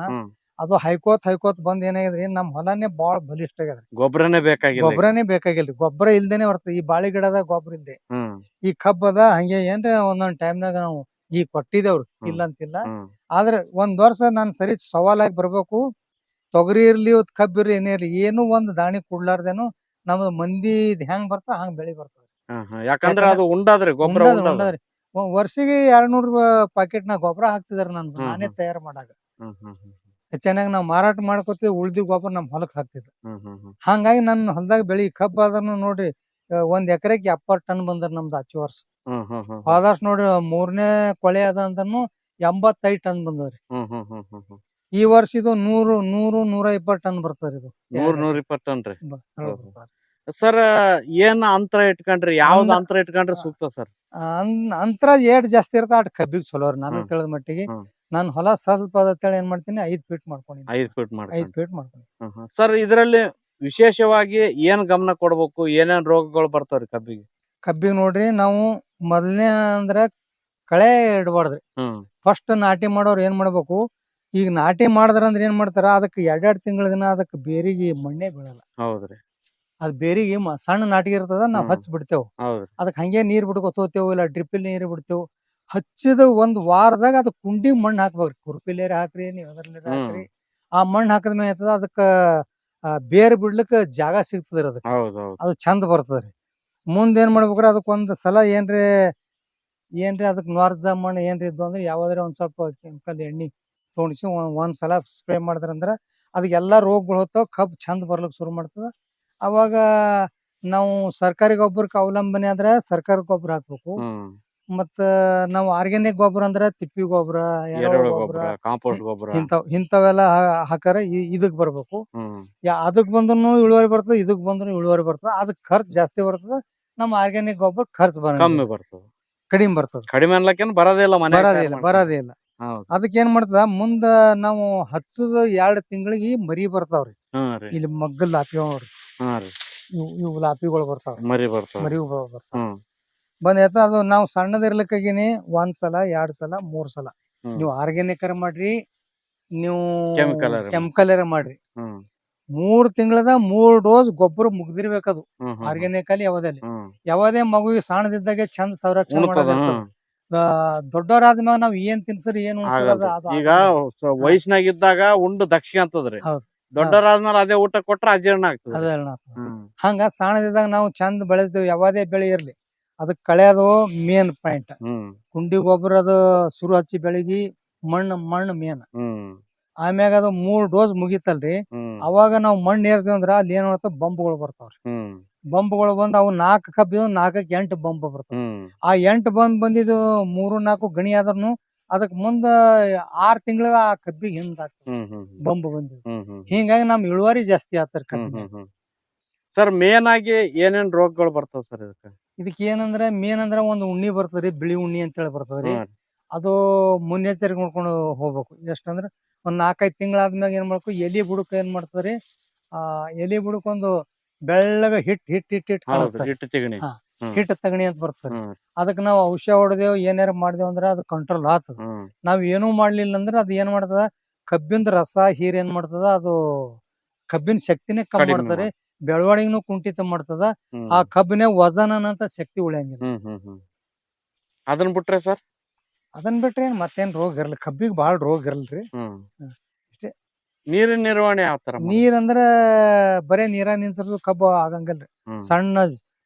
Speaker 2: ಅದು ಹೈಕೋತ್ ಹೈಕೋತ್ ಬಂದ್ ಏನಾಗ್ಯದ್ರಿ ನಮ್ ಹೊಲನೇ ಬಾಳ ಬಲಿಷ್ಠ ಆಗ್ಯದ್ರಿ.
Speaker 1: ಗೊಬ್ಬರನೇ ಬೇಕಾಗಿಲ್ಲ.
Speaker 2: ಗೊಬ್ಬರನೇ ಬೇಕಾಗಿಲ್ರಿ ಗೊಬ್ಬರ ಇಲ್ದೇನೆ ಬರ್ತದೆ. ಈ ಬಾಳಿ ಗಿಡದ ಗೊಬ್ಬರ ಇಲ್ದೆ.
Speaker 1: ಹ್ಮ್.
Speaker 2: ಈ ಕಬ್ಬದ ಹಂಗೆ ಏನ್ರ ಒಂದೊಂದ್ ಟೈಮ್ನಾಗ ನಾವು ಈ ಕೊಟ್ಟಿದೇವ್ರಿ. ಇಲ್ಲ ಅಂತಿಲ್ಲ ಆದ್ರೆ ಒಂದ್ ವರ್ಷ ನಾನ್ ಸರಿ ಸವಾಲಾಗಿ ಬರ್ಬೇಕು. ತೊಗರಿ ಇರ್ಲಿ ಕಬ್ಬ ಇರ್ಲಿ ಏನೇ ಇರ್ಲಿ ಏನು ಒಂದ್ ದಾಣಿ ಕೊಡ್ಲಾರ್ದೇನು ನಮ್ದು ಮಂದಿ ಹೆಂಗ್ ಬರ್ತ ಹಂಗ್ ಬೆಳಿ ಬರ್ತದೆ.
Speaker 1: ಯಾಕಂದ್ರೆ ಅದು ಉಂಡಾದ್ರಿ ಗೊಬ್ಬರ
Speaker 2: ಉಂಡಾದ್ರಿ ವರ್ಷಿಗೆ ಎರಡ್ ನೂರ್ ಪಾಕೆಟ್ ನಾ ಗೊಬ್ಬರ ಹಾಕ್ತಿದಾರ ನಾನು ನಾನೇ ತಯಾರ ಮಾಡಾಗ. ಚೆನ್ನಾಗಿ ನಾವ್ ಮಾರಾಟ ಮಾಡ್ಕೋತೀವಿ ಉಳ್ದಿ ಗೊಬ್ಬರ ನಮ್ ಹೊಲಕ್ ಹಾಕ್ತಿದ್ವಿ. ಹಂಗಾಗಿ ನನ್ನ ಹೊಲದಾಗ ಬೆಳಿ ಕಬ್ಬ ಅದನ್ನು ನೋಡ್ರಿ ಆ, ಒಂದ್ ಎಕರೆಗೆ ಎಪ್ಪತ್ ಟನ್ ಬಂದ್ರ ನಮ್ದು ಹಚ್ಚ ವರ್ಷ. ಹೋದರ್ಸ್ ನೋಡ್ರಿ ಮೂರನೇ ಕೊಳೆ ಅದ ಅಂದ್ರೂ ಎಂಬತ್ತೈದ್ ಟನ್ ಬಂದವ್ರಿ ಈ ವರ್ಷ ಇದು ನೂರು ನೂರು ನೂರ ಇಪ್ಪತ್ತು ಟನ್ ಬರ್ತದ್ರಿ ಇದು.
Speaker 1: ನೂರ್ ನೂರ್
Speaker 2: ಬ- ಸರಳ
Speaker 1: ಹ್ಮ್.
Speaker 2: ಬರ್ತದ್ರಿ.
Speaker 1: ಸರ್ ಏನ್ ಅಂತರ ಇಟ್ಕೊಂಡ್ರಿ? ಯಾವ್ದ್ ಅಂತರ ಇಟ್ಕೊಂಡ್ರೆ ಸೂಕ್ತ ಸರ್?
Speaker 2: ಅನ್- ಅಂತರ ಏಟ್ ಜಾಸ್ತಿ ಇರ್ತ ಅಟ್ ಕಬ್ಬಿಗೆ ಚಲೋ ರೀ ನಾನು
Speaker 1: ಹ್ಮ್.
Speaker 2: ತಿಳಿದ ಮಟ್ಟಿಗೆ.
Speaker 1: ಹ್ಮ್.
Speaker 2: ನಾನ್ ಹೊಲ ಸ್ವಲ್ಪ ಅಂತೇಳಿ ಏನ್ ಮಾಡ್ತೀನಿ ಐದ್ ಫೀಟ್ ಮಾಡ್ಕೊಂಡಿದ್ದೀನಿ
Speaker 1: ಐದ್ ಫೀಟ್
Speaker 2: ಐದ್ ಫೀಟ್ ಮಾಡ್ಕೊಂಡು
Speaker 1: ಸರ್ ಇದರಲ್ಲಿ ವಿಶೇಷವಾಗಿ ಏನ್ ಗಮನ ಕೊಡ್ಬೇಕು? ಏನೇನ್ ರೋಗಗಳು ಬರ್ತಾವ್ರಿ ಕಬ್ಬಿಗೆ?
Speaker 2: ಕಬ್ಬಿಗೆ ನೋಡ್ರಿ ನಾವು ಮೊದಲನೇ ಅಂದ್ರ ಕಳೆ ಇಡಬಾರ್ದ್ರಿ.
Speaker 1: ಹ್ಮ್.
Speaker 2: ಫಸ್ಟ್ ನಾಟಿ ಮಾಡೋರು ಏನ್ ಮಾಡ್ಬೇಕು? ಈಗ ನಾಟಿ ಮಾಡಿದ್ರ ಅಂದ್ರೆ ಏನ್ ಮಾಡ್ತಾರ? ಅದಕ್ಕೆ ಎರಡೆರಡು ತಿಂಗಳ ದಿನ ಅದಕ್ಕೆ ಬೇರಿಗೆ ಮಣ್ಣೆ ಬೀಳಲ್ಲ.
Speaker 1: ಹೌದ್ರಿ.
Speaker 2: ಅದ್ ಬೇರಿಗೆ ಮ- ಸಣ್ಣ ನಾಟಿ ಇರ್ತದ ನಾವ್
Speaker 1: ಹ್ಮ್.
Speaker 2: ಹಚ್ಚಿ ಬಿಡ್ತೇವ್
Speaker 1: ಹೌದ್ರಿ.
Speaker 2: ಅದಕ್ಕೆ ಹಂಗೆ ನೀರ್ ಬಿಡ್ಕೊತ ಹೋಗ್ತೇವ್ ಇಲ್ಲ ಡ್ರಿಪ್ ನೀರ್ ಬಿಡ್ತೇವ್. ಹಚ್ಚಿದ ಒಂದ್ ವಾರದಾಗ ಅದ್ ಕುಂಡಿ ಮಣ್ಣು ಹಾಕ್ಬೇಕ್ರಿ. ಕುರ್ಪಿಲೇರಿ ಹಾಕ್ರಿ ನೀವ್ ಅದ್ರಲ್ಲಿ ಹಾಕ್ರಿ. ಆ ಮಣ್ಣು ಹಾಕದ ಮೇಲೆ ಆಯ್ತದ ಅದಕ್ಕ ಆ, ಬೇರ್ ಬಿಡ್ಲಿಕ್ಕ ಜಾಗ ಸಿಗ್ತದ್ರಿ ಅದಕ್ಕೆ
Speaker 1: ಹೌದ್ ಹೌದ್
Speaker 2: ಅದು ಚಂದ ಬರ್ತದ್ರಿ. ಮುಂದ್ ಏನ್ ಮಾಡ್ಬೇಕ್ರಿ ಅದಕ್ಕೆ ಒಂದ್ ಸಲ ಏನ್ರಿ ಏನ್ರಿ ಅದಕ್ಕೆ ನಾರ್ಜ ಮಣ್ಣು ಏನ್ರಿ ಇದ್ದು ಅಂದ್ರೆ ಯಾವ್ದಾರ ಒಂದ್ ಸ್ವಲ್ಪ ಕೆಮಿಕಲ್ ಎಣ್ಣಿ ತೋಣಿಸಿ ಒಂದ್ ಒಂದ್ ಸಲ ಸ್ಪ್ರೇ ಮಾಡಿದ್ರಂದ್ರ ಅದಕ್ಕೆಲ್ಲಾ ರೋಗಗಳು ಹೋಗ್ತಾವ ಕಬ್ಬ್ ಚಂದ ಬರ್ಲಿಕ್ ಶುರು ಮಾಡ್ತದ. ಅವಾಗ ನಾವು ಸರ್ಕಾರಿ ಗೊಬ್ಬರಕ್ಕೆ ಅವಲಂಬನೆ ಆದ್ರೆ ಸರ್ಕಾರಿ ಗೊಬ್ಬರ ಹಾಕ್ಬೇಕು.
Speaker 1: ಹ್ಮ್.
Speaker 2: ಮತ್ತ ನಾವು ಆರ್ಗ್ಯಾನಿಕ್ ಗೊಬ್ಬರ ಅಂದ್ರ ತಿಪ್ಪಿ ಗೊಬ್ಬರ
Speaker 1: ಎರೆಹುಳ ಗೊಬ್ಬರ ಕಾಂಪೌಂಡ್ ಗೊಬ್ಬರ
Speaker 2: ಇಂಥವ್ ಇಂಥವೆಲ್ಲ ಹಾ- ಹಾಕಾರ ಇ- ಇದಕ್ ಬರ್ಬೇಕು.
Speaker 1: ಹ್ಮ್.
Speaker 2: ಯಾ ಅದಕ್ ಬಂದ್ರು ಇಳುವರಿ ಬರ್ತದ ಇದಕ್ ಬಂದ್ರು ಇಳುವರಿ ಬರ್ತದ. ಅದಕ್ ಖರ್ಚ್ ಜಾಸ್ತಿ ಬರ್ತದ ನಮ್ಮ ಆರ್ಗ್ಯಾನಿಕ್ ಗೊಬ್ಬರ ಖರ್ಚ್ ಕಡಿಮಿ
Speaker 1: ಕಮ್ಮಿ ಬರ್ತದ.
Speaker 2: ಕಡಿಮೆ ಬರ್ತದ.
Speaker 1: ಕಡಿಮೆ ಅನ್ಲಕ್ಕೇನು ಬರೋದೇ ಇಲ್ಲ ಮನೆ
Speaker 2: ಬರೋದೇ ಇಲ್ಲ ಬರೋದೇ ಇಲ್ಲ.
Speaker 1: ಹೌದ್.
Speaker 2: ಅದಕ್ಕೆ ಏನ್ ಮಾಡ್ತದ ಮುಂದ ನಾವು ಹಚ್ಚದ ಎರಡ್ ತಿಂಗಳಿಗೆ ಮರಿ ಬರ್ತಾವ್ರಿ.
Speaker 1: ಹ್ಮ್ ರೀ.
Speaker 2: ಇಲ್ಲಿ ಮಗ್ಗಲ್ ಲಾಪಿ ನೋಡ್ರಿ
Speaker 1: ಹಾ ರೀ.
Speaker 2: ಇವ್ ಇವ್ ಲಾಪಿಗಳು ಬರ್ತಾವ
Speaker 1: ಮರಿ ಬರ್ತದ
Speaker 2: ಮರಿ ಬರ್ತಾವ
Speaker 1: ಹ್ಮ್.
Speaker 2: ಬಂದ್ ಆಯ್ತಾ ಅದು ನಾವು ಸಣ್ಣದಿರ್ಲಿಕ್ಕಾಗಿನಿ ಒಂದ್ ಸಲ ಎರಡ್ ಸಲ ಮೂರ್ ಸಲ. ನೀವ್ ಆರ್ಗ್ಯಾನಿಕ್ ಮಾಡ್ರಿ ನೀವು ಕೆಮಿಕಲ್ ಮಾಡ್ರಿ. ಮೂರ್ ತಿಂಗಳದ ಮೂರ್ ಡೋಸ್ ಗೊಬ್ಬರ ಮುಗ್ದಿರ್ಬೇಕದು. ಆರ್ಗ್ಯಾನಿಕ್ ಅಲ್ಲಿ ಯಾವ್ದಲ್ಲಿ? ಯಾವದೇ ಮಗುವಿಗೆ ಸಣ್ಣದಿದ್ದಾಗ ಚಂದ ಸಂರಕ್ಷಣೆ
Speaker 1: ಮಾಡೋದು
Speaker 2: ದೊಡ್ಡವರಾದ್ಮ್ಯಾಗ ನಾವ್ ಏನ್ ತಿನ್ಸರಿ ಏನ್
Speaker 1: ಈಗ ವಯಸ್ಸಿನಾಗಿದ್ದಾಗ ಉಂಡು ದಕ್ಷಿಣ ಅಂತದ್ರಿ. ದೊಡ್ಡವರಾದ್ಮೇಲೆ ಅದೇ ಊಟ ಕೊಟ್ರೆ ಅಜೀರ್ಣ ಆಗ್ತದೆ.
Speaker 2: ಹಂಗ ಸಣ್ಣದಿದ್ದಾಗ ನಾವು ಚಂದ ಬೆಳೆಸ್ದೇವ್ ಯಾವದೇ ಬೆಳೆ ಇರ್ಲಿ. ಅದಕ್ ಕಳೆಯೋದು ಮೇನ್ ಪಾಯಿಂಟ್
Speaker 1: ಹ್ಮ್.
Speaker 2: ಕುಂಡಿ ಗೊಬ್ಬರ ಅದು ಸುರು ಹಚ್ಚಿ ಬೆಳಗಿ ಮಣ್ಣ ಮಣ್ಣು ಮೇನ್ ಆಮ್ಯಾಗ ಅದು ಮೂರ್ ಡೋಸ್ ಮುಗಿತಲ್ರಿ.
Speaker 1: ಹ್ಮ್.
Speaker 2: ಅವಾಗ ನಾವು ಮಣ್ಣು ಏರ್ಸ್ದೇವ್ ಅಂದ್ರ ಅಲ್ಲಿ ಏನ್ ಮಾಡ್ತಾವ? ಬಂಬ್ಗಳು ಬರ್ತಾವ್ರಿ.
Speaker 1: ಹ್ಮ್.
Speaker 2: ಬಂಬ್ಗಳು ಬಂದ್ ಅವು ನಾಲ್ಕು ಕಬ್ಬಿದ ನಾಲ್ಕಕ್ಕೆ ಎಂಟು ಬಂಬ್ ಬರ್ತಾವ.
Speaker 1: ಹ್ಮ್.
Speaker 2: ಆ ಎಂಟು ಬಂಬ್ ಬಂದಿದ್ದು ಮೂರು ನಾಲ್ಕು ಗಣಿ ಆದ್ರೂನು ಅದಕ್ ಮುಂದ ಆರ್ ತಿಂಗಳ ಆ ಕಬ್ಬಿಗೆ ಹಿಂದ್ ಆಗ್ತದ
Speaker 1: ಹ್ಮ್ ಹ್ಮ್
Speaker 2: ಬಂಬ್ ಬಂದಿದ್ದು.
Speaker 1: ಹ್ಮ್ ಹ್ಮ್
Speaker 2: ಹಿಂಗಾಗಿ ನಮ್ ಇಳುವರಿ ಜಾಸ್ತಿ ಆತರ
Speaker 1: ಹ್ಮ್
Speaker 2: ಕಬ್ಬಿ
Speaker 1: ಹ್ಮ್ ಹ್ಮ್. ಸರ್ ಮೇನ್ ಆಗಿ ಏನೇನ್ ರೋಗಗಳು ಬರ್ತಾವ ಸರ್ ಇದಕ್ಕೆ?
Speaker 2: ಇದಕ್ ಏನಂದ್ರ ಮೇನ್ ಅಂದ್ರ ಒಂದ್ ಉಣ್ಣಿ ಬರ್ತದ್ರಿ ಬಿಳಿ ಉಣ್ಣಿ ಅಂತ ಹೇಳಿ ಬರ್ತದ್ರಿ.
Speaker 1: ಹ್ಮ್.
Speaker 2: ಅದು ಮುನ್ನೆಚ್ಚರಿಕೆ ಮಾಡ್ಕೊಂಡ್ ಹೋಗ್ಬೇಕು. ಎಷ್ಟಂದ್ರ ಒಂದ್ ನಾಲ್ಕೈದು ತಿಂಗಳಾದ್ಮ್ಯಾಗ ಏನ್ ಮಾಡ್ಬೇಕು ಎಲಿ ಬುಡಕ್ ಏನ್ ಮಾಡ್ತದ್ರಿ ಆ ಎಲಿ ಬುಡಕ್ ಒಂದು ಬೆಳ್ಳಗ ಹಿಟ್ ಹಿಟ್ ಹಿಟ್ ಹಿಟ್
Speaker 1: ಹೌದು
Speaker 2: ಕಾಣಿಸ್ತದೆ.
Speaker 1: ಹಿಟ್ಟು ತಿಗಣಿ.
Speaker 2: ಹಾ. ಹಿಟ್ ತಗಣಿ ಅಂತ ಬರ್ತದ್ರಿ.
Speaker 1: ಹ್ಮ್.
Speaker 2: ಅದಕ್ ನಾವು ಔಷಧ ಹೊಡೆದೇವ್ ಏನಾರ ಮಾಡ್ದೇವ್ ಅಂದ್ರ ಅದು ಕಂಟ್ರೋಲ್ ಆತದ.
Speaker 1: ಹ್ಮ್.
Speaker 2: ನಾವ್ ಏನೂ ಮಾಡ್ಲಿಲ್ಲ ಅಂದ್ರ ಅದ್ ಏನ್ ಮಾಡ್ತದ ಕಬ್ಬಿಂದ ರಸ ಹೀರ್ ಏನ್ ಮಾಡ್ತದ ಅದು ಕಬ್ಬಿನ ಶಕ್ತಿನೇ ಕಮ್ಮಿ
Speaker 1: ಕಡಿಮೆ
Speaker 2: ಮಾಡ್ತದ್ರಿ. ಬೆಳವಣಿಗೆನೂ ಕುಂಠಿತ ಮಾಡ್ತದ
Speaker 1: ಹ್ಮ್.
Speaker 2: ಆ ಕಬ್ಬಿನ ವಜನನಂತ ಶಕ್ತಿ ಉಳಿಯಂಗಿಲ್ಲ.
Speaker 1: ಹ್ಮ್ ಹ್ಮ್ ಹ್ಮ್. ಅದನ್ನ ಬಿಟ್ರೆ ಸರ್?
Speaker 2: ಅದನ್ ಬಿಟ್ರೆ ಏನ್ ಮತ್ತೇನ್ ರೋಗ ಇರಲ್ಲ ಕಬ್ಬಿಗೆ ಬಹಳ ರೋಗ ಇರಲ್ರಿ.
Speaker 1: ಹ್ಮ್.
Speaker 2: ಹ್ಮ್. ಅಷ್ಟೇ.
Speaker 1: ನೀರಿನ ನಿರ್ವಹಣೆ ಯಾವ ತರ ಮಾಡೋದು?
Speaker 2: ನೀರ್ ಅಂದ್ರ ಬರೇ ನೀರ ನಿಂತಿರೋದು ಕಬ್ಬು ಆಗಂಗಿಲ್ರಿ.
Speaker 1: ಹ್ಮ್.
Speaker 2: ಸಣ್ಣ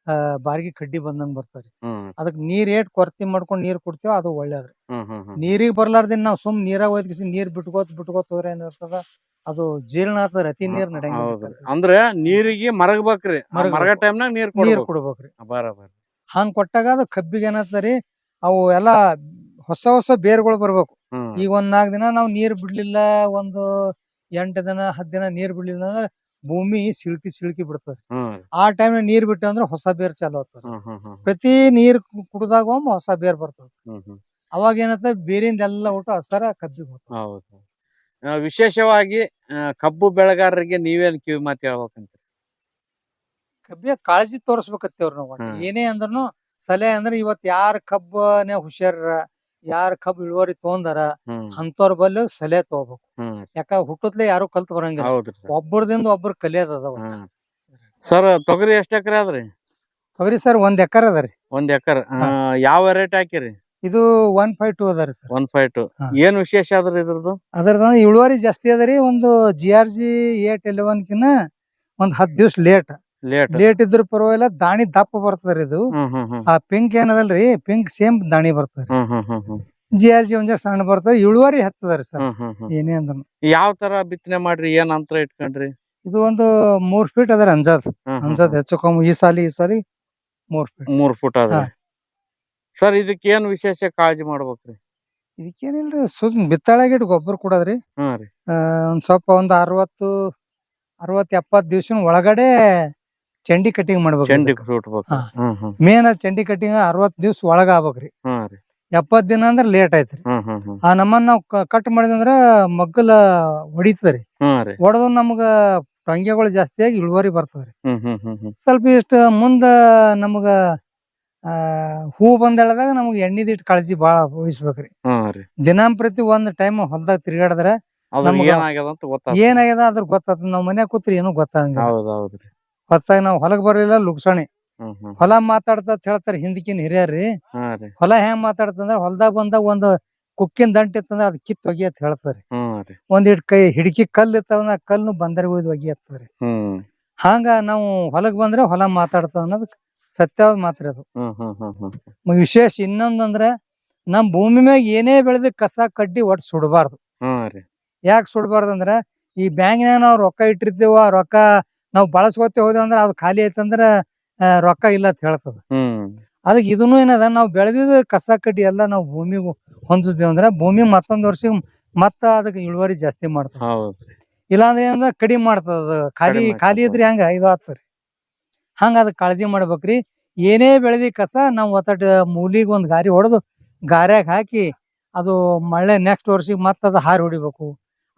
Speaker 2: ಆ, ಬಾರ್ಗಿ ಕಡ್ಡಿ ಬಂದಂಗ್ ಬರ್ತಾವ್ರಿ.
Speaker 1: ಹ್ಮ್.
Speaker 2: ಅದಕ್ ನೀರ್ ಏಟ್ ಕೊರತಿ ಮಾಡ್ಕೊಂಡು ನೀರ್ ಕೊಡ್ತೇವ ಅದು ಒಳ್ಳೇದ್ರಿ.
Speaker 1: ಹ್ಮ್ ಹ್ಮ್ ಹ್ಮ್.
Speaker 2: ನೀರಿಗ್ ಬರ್ಲಾರ್ದಿನ್ ನಾವ್ ಸುಮ್ ನೀರಾಗ ಒದಗಿಸಿ ನೀರ್ ಬಿಟ್ಕೋತ್ ಬಿಟ್ಕೋತ್ ಹೋದ್ರೆ ಏನಿರ್ತದ ಅದು ಜೀರ್ಣ ಆಗ್ತದ ಅತಿ ನೀರ್
Speaker 1: ಹೌದ್ರಿ
Speaker 2: ನಡೆಯಂಗಿಲ್ಲ
Speaker 1: ಅಂದ್ರೆ ನೀರಿಗೆ ಮರಗಬೇಕ್ರಿ.
Speaker 2: ಮರಗ್ಬೇಕು.
Speaker 1: ಮರಗ ಟೈಮ್ನಾಗ ನೀರ್
Speaker 2: ನೀರ್
Speaker 1: ಕೊಡ್ಬೇಕು
Speaker 2: ಕೊಡ್ಬೇಕ್ರಿ
Speaker 1: ಬರಬರ
Speaker 2: ಹಂಗ್ ಕೊಟ್ಟಾಗ ಅದು ಕಬ್ಬಿಗೆ ಏನಾಗ್ತದ್ರಿ ಅವು ಎಲ್ಲಾ ಹೊಸ ಹೊಸ ಬೇರ್ಗಳು ಬರ್ಬೇಕು.
Speaker 1: ಹ್ಮ್.
Speaker 2: ಈಗ ಒಂದ್ ನಾಲ್ಕು ದಿನ ನಾವು ನೀರ್ ಬಿಡ್ಲಿಲ್ಲ ಒಂದು ಎಂಟು ದಿನ ಹತ್ತ್ ದಿನ ನೀರ್ ಬಿಡ್ಲಿಲ್ಲ ಅಂದ್ರೆ ಭೂಮಿ ಸಿಳ್ಕಿ ಸಿಳ್ಕಿ ಬಿಡ್ತದ.
Speaker 1: ಹ್ಮ್.
Speaker 2: ಆ ಟೈಮ್ ನೀರ್ ಬಿಟ್ಟು ಅಂದ್ರೆ ಹೊಸ ಬೇರ್ ಚಾಲು ಆಗ್ತದ.
Speaker 1: ಹ್ಮ್ ಹ್ಮ್ ಹ್ಮ್
Speaker 2: ಪ್ರತಿ ನೀರ್ ಕು- ಕುಡ್ದಾಗ ಒಮ್ಮೆ ಹೊಸ ಬೇರ್ ಬರ್ತದ.
Speaker 1: ಹ್ಮ್ ಹ್ಮ್.
Speaker 2: ಅವಾಗ ಏನತ್ತ ಬೇರಿಂದ ಎಲ್ಲ ಊಟ ಹಸರ ಕಬ್ಬಿಗೆ ಹೋಗ್ತದ.
Speaker 1: ಹೌದು. ವಿಶೇಷವಾಗಿ ಕಬ್ಬು ಬೆಳೆಗಾರರಿಗೆ ನೀವೇನ್ ಕಿವಿ ಮಾತು ಹೇಳ್ಬೇಕಂತ
Speaker 2: ಕಬ್ಬಿಯ ಕಾಳಜಿ ತೋರಿಸ್ಬೇಕತ್ತೇವ್ರಿ ನಾವು ಒಟ್ಟ.
Speaker 1: ಹ್ಮ್.
Speaker 2: ಏನೇ ಅಂದ್ರೂ ಸಲಹೆ ಅಂದ್ರೆ ಇವತ್ ಯಾರ ಕಬ್ಬನೇ ಹುಷಾರ ಯಾರ ಕಬ್ಬು ಇಳುವರಿ ತೊಗೊಂಡಾರ
Speaker 1: ಹ್ಮ್.
Speaker 2: ಅಂತವ್ರ ಬಲ್ಲಿ ಸಲಹೆ ತಗೋಬೇಕು.
Speaker 1: ಹ್ಮ್.
Speaker 2: ಯಾಕ ಹುಟ್ಟುತ್ತಲೇ ಯಾರು ಕಲ್ತ್ ಬರಂಗಿಲ್ಲ.
Speaker 1: ಹೌದ್ರಿ ಸರ್.
Speaker 2: ಒಬ್ಬರದಿಂದ ಒಬ್ರು ಕಲಿಯೋದ
Speaker 1: ಹ್ಮ್. ಸರ್ ತೊಗರಿ ಎಷ್ಟ್ ಎಕರೆ ಅದ್ರಿ?
Speaker 2: ತೊಗರಿ ಸರ್ ಒಂದ್ ಎಕರ್ ಅದ ರೀ.
Speaker 1: ಒಂದ್ ಎಕರ್. ಯಾವ ರೇಟ್ ಹಾಕಿರಿ?
Speaker 2: ಇದು ಒನ್ ಫೈವ್ ಟೂ ಅದರಿ ರೀ ಸರ್.
Speaker 1: ಒನ್ ಫೈವ್ ಟು
Speaker 2: ಹಾ.
Speaker 1: ಏನ್ ವಿಶೇಷ ಅದ್ರಿ ಇದ್ರದ್ದು?
Speaker 2: ಅದ್ರದ ಇಳುವರಿ ಜಾಸ್ತಿ ಅದ ರೀ ಒಂದು G R G eight eleven ಕಿನ್ನ ಒಂದ್ ಹತ್ತು ದಿವ್ಸ ಲೇಟ್
Speaker 1: ಲೇಟ್
Speaker 2: ಲೇಟ್ ಇದ್ರ ಪರವಾಗಿಲ್ಲ ದಾಣಿ ದಪ್ಪ ಬರ್ತದ್ರಿ ಇದು.
Speaker 1: ಹ್ಮ್ ಹ್ಮ್ ಹ್ಮ್.
Speaker 2: ಆ ಪಿಂಕ್ ಏನದಲ್ರಿ ಪಿಂಕ್ ಸೇಮ್ ದಾಣಿ ಬರ್ತದ್ರಿ
Speaker 1: ಹ್ಮ್ ಹ್ಮ್ ಹ್ಮ್ ಹ್ಮ್.
Speaker 2: ಜಿ ಆರ್ ಜಿ ಒಂದ್ ಸಣ್ಣ ಬರ್ತದ ಇಳುವರಿ ಹಚ್ಚದ್ರಿ ಸರ್.
Speaker 1: ಹ್ಮ್ ಹ್ಮ್ ಹ್ಮ್.
Speaker 2: ಏನೇ ಅಂದ್ರು
Speaker 1: ಯಾವ ತರ ಬಿತ್ತನೆ ಮಾಡ್ರಿ ಏನ್ ಅಂತರ ಇಟ್ಕೊಂಡ್ರಿ?
Speaker 2: ಇದು ಒಂದು ಮೂರ್ ಫೀಟ್ ಅದರ ಅಂಜಾದ್.
Speaker 1: ಹ್ಮ್ ಹ್ಮ್
Speaker 2: ಅಂಜಾದ್ ಹೆಚ್ಚು ಕಮ್ಮಿ ಈ ಸಾಲಿ ಈ ಸಾಲಿ ಮೂರ್ ಫೀಟ್.
Speaker 1: ಮೂರ್ ಫೀಟ್ ಅದ್ರ
Speaker 2: ಹಾ.
Speaker 1: ಸರ್ ಇದಕ್ಕೆ ಏನ್ ವಿಶೇಷ ಕಾಳಜಿ ಮಾಡ್ಬೇಕ್ರಿ?
Speaker 2: ಇದಕ್ಕೇನಿಲ್ರಿ ಸುಮ್ ಬಿತ್ತಾಳಗಿಟ್ ಗೊಬ್ಬರ ಕೊಡೋದ್ರಿ.
Speaker 1: ಹ್ಮ್ ರೀ.
Speaker 2: ಆ, ಒಂದ್ ಸ್ವಲ್ಪ ಒಂದ್ ಅರವತ್ತು ಅರವತ್ ಎಪ್ಪತ್ ದಿವ್ಸ ಒಳಗಡೆ ಚಂಡಿ ಕಟಿಂಗ್ ಮಾಡ್ಬೇಕು
Speaker 1: ಚೆಂಡಿ ಸುಟ್ಬೇಕು.
Speaker 2: ಹಾ.
Speaker 1: ಹ್ಮ್ ಹ್ಮ್
Speaker 2: ಮೇನ್ ಚಂಡಿ ಕಟಿಂಗ್ ಅರವತ್ ದಿವ್ಸ ಒಳಗ ಆಗ್ಬೇಕ್ರಿ.
Speaker 1: ರೀ.
Speaker 2: ಎಪ್ಪತ್ ದಿನ ಅಂದ್ರ ಲೇಟ್ ಐತ್ರಿ
Speaker 1: ಹ್ಮ್ ಹ್ಮ್ ಹ್ಮ್.
Speaker 2: ಆ ನಮ್ಮನ್ನ ನಾವ್ ಕಟ್ ಮಾಡಿದಂದ್ರ ಮಗ್ಗಲ ಹೊಡಿತದ್ರಿ
Speaker 1: ಹೊಡೆದ್ ರೀ.
Speaker 2: ಹೊಡೆದು ನಮ್ಗ ಟೊಂಗೆಗಳು ಆಗಿ ಇಳುವರಿ ಬರ್ತದ್ರಿ.
Speaker 1: ಹ್ಮ್ ಹ್ಮ್ ಹ್ಮ್ ಹ್ಮ್.
Speaker 2: ಸ್ವಲ್ಪ ಇಷ್ಟ ಮುಂದ ನಮಗ ಆ ಹೂ ಬಂದೆಳದಾಗ ನಮಗ್ ಎಣ್ಣಿದಿಟ್ ಕಾಳಜಿ ಬಾಳ ವಹಿಸ್ಬೇಕ್ರಿ
Speaker 1: ಹ್ಮ್ ರೀ.
Speaker 2: ದಿನಾಂಪ್ರತಿ ಒಂದ್ ಟೈಮ್ ಹೊಲ್ದಾಗ ತಿರ್ಗಾಡಿದ್ರ
Speaker 1: ಅದ್ರ
Speaker 2: ನಮ್ಗ
Speaker 1: ಏನಾಗ್ಯದ ಅಂತ ಗೊತ್ತಾಗ
Speaker 2: ಏನಾಗ್ಯದ ಅದ್ರ ಗೊತ್ತಾಗ್ತದ. ನಾವ್ ಮನ್ಯಾಗ ಕೂತ್ರಿ ಏನೂ ಗೊತ್ತಾಗಂಗಿಲ್ಲ.
Speaker 1: ಹೌದ್ ಹೌದ್ರಿ
Speaker 2: ಹೊತ್ತಾಗ ನಾವ್ ಹೊಲಕ್ ಬರ್ಲಿಲ್ಲ ಲುಕ್ಸಾಣಿ.
Speaker 1: ಹ್ಮ್ ಹ್ಮ್.
Speaker 2: ಹೊಲ ಮಾತಾಡ್ತ ಹೇಳ್ತಾರ ಹಿಂದಕಿನ ಹಿರಿಯರ್ರಿ.
Speaker 1: ಹಾ ರೀ.
Speaker 2: ಹೊಲ ಹೆಂಗ್ ಮಾತಾಡ್ತಂದ್ರ ಹೊಲ್ದಾಗ ಬಂದಾಗ ಒಂದ್ ಕುಕ್ಕಿನ ದಂಟ್ ಇತ್ತಂದ್ರ ಅದ್ ಕಿತ್ ಒಗಿ ಅಂತ ಹೇಳ್ತಾರಿ.
Speaker 1: ಹ್ಮ್ ರೀ.
Speaker 2: ಒಂದ್ ಇಟ್ ಕೈ ಹಿಡ್ಕಿ ಕಲ್ಲು ಇರ್ತಾವ ಕಲ್ಲು ಬಂದರಿಗೆ ಒಯ್ದು ಒಗಿ ಹತ್ತದ್ರಿ
Speaker 1: ಹ್ಮ್.
Speaker 2: ಹಂಗ ನಾವು ಹೊಲಕ್ ಬಂದ್ರೆ ಹೊಲ ಮಾತಾಡ್ತದ ಅನ್ನೋದ್ ಸತ್ಯವಾದ ಮಾತ್ರ ಅದು. ಮ- ವಿಶೇಷ ಇನ್ನೊಂದಂದ್ರೆ ನಮ್ ಭೂಮಿ ಮ್ಯಾಗ ಏನೇ ಬೆಳೆದ ಕಸ ಕಡ್ಡಿ ಒಟ್ಟು ಸುಡಬಾರ್ದು. ಯಾಕೆ ಸುಡಬಾರ್ದು ಅಂದ್ರೆ ಈ ಬ್ಯಾಂಕ್ನಾಗ ನಾವು ರೊಕ್ಕ ಇಟ್ಟಿರ್ತೇವ ಆ ರೊಕ್ಕ ನಾವು ಬಳಸ್ಕೊತೇ ಹೋದೇವ್ ಅಂದ್ರೆ ಅದು ಖಾಲಿ ಐತಂದ್ರ ಆ, ರೊಕ್ಕ ಇಲ್ಲ ಅಂತ ಹೇಳ್ತದ. ಅದಕ್ಕೆ ಇದನ್ನು ಏನದ ನಾವು ಬೆಳೆದಿದ ಕಸ ಕಡ್ಡಿ ಎಲ್ಲ ನಾವು ಭೂಮಿಗೆ ಹೊಂದಿಸ್ದೇವ್ ಅಂದ್ರೆ ಭೂಮಿ ಮತ್ತೊಂದ್ ವರ್ಷ ಮತ್ತ ಅದಕ್ಕೆ ಇಳುವರಿ ಜಾಸ್ತಿ ಮಾಡ್ತದ.
Speaker 1: ಹೌದು.
Speaker 2: ಇಲ್ಲಾಂದ್ರೆ ಏನಂದ್ರೆ ಕಡಿಮೆ ಮಾಡ್ತದ ಅದು. ಖಾಲಿ ಖಾಲಿ ಇದ್ರೆ ಹೆಂಗ ಹಂಗ ಇದು ಆಗ್ತದ್ರಿ ಹಂಗ ಅದಕ್ಕೆ ಕಾಳಜಿ ಮಾಡ್ಬೇಕ್ರಿ. ಏನೇ ಬೆಳೆದಿ ಕಸ ನಾವು ಒತ್ತಟ ಮೂಲಿಗೆ ಒಂದ್ ಗಾರಿ ಹೊಡೆದು ಗಾರ್ಯಾಗ ಹಾಕಿ ಅದು ಮಳೆ ನೆಕ್ಸ್ಟ್ ವರ್ಷಕ್ಕೆ ಮತ್ತೆ ಅದು ಹಾರಿ ಹೊಡಿಬೇಕು.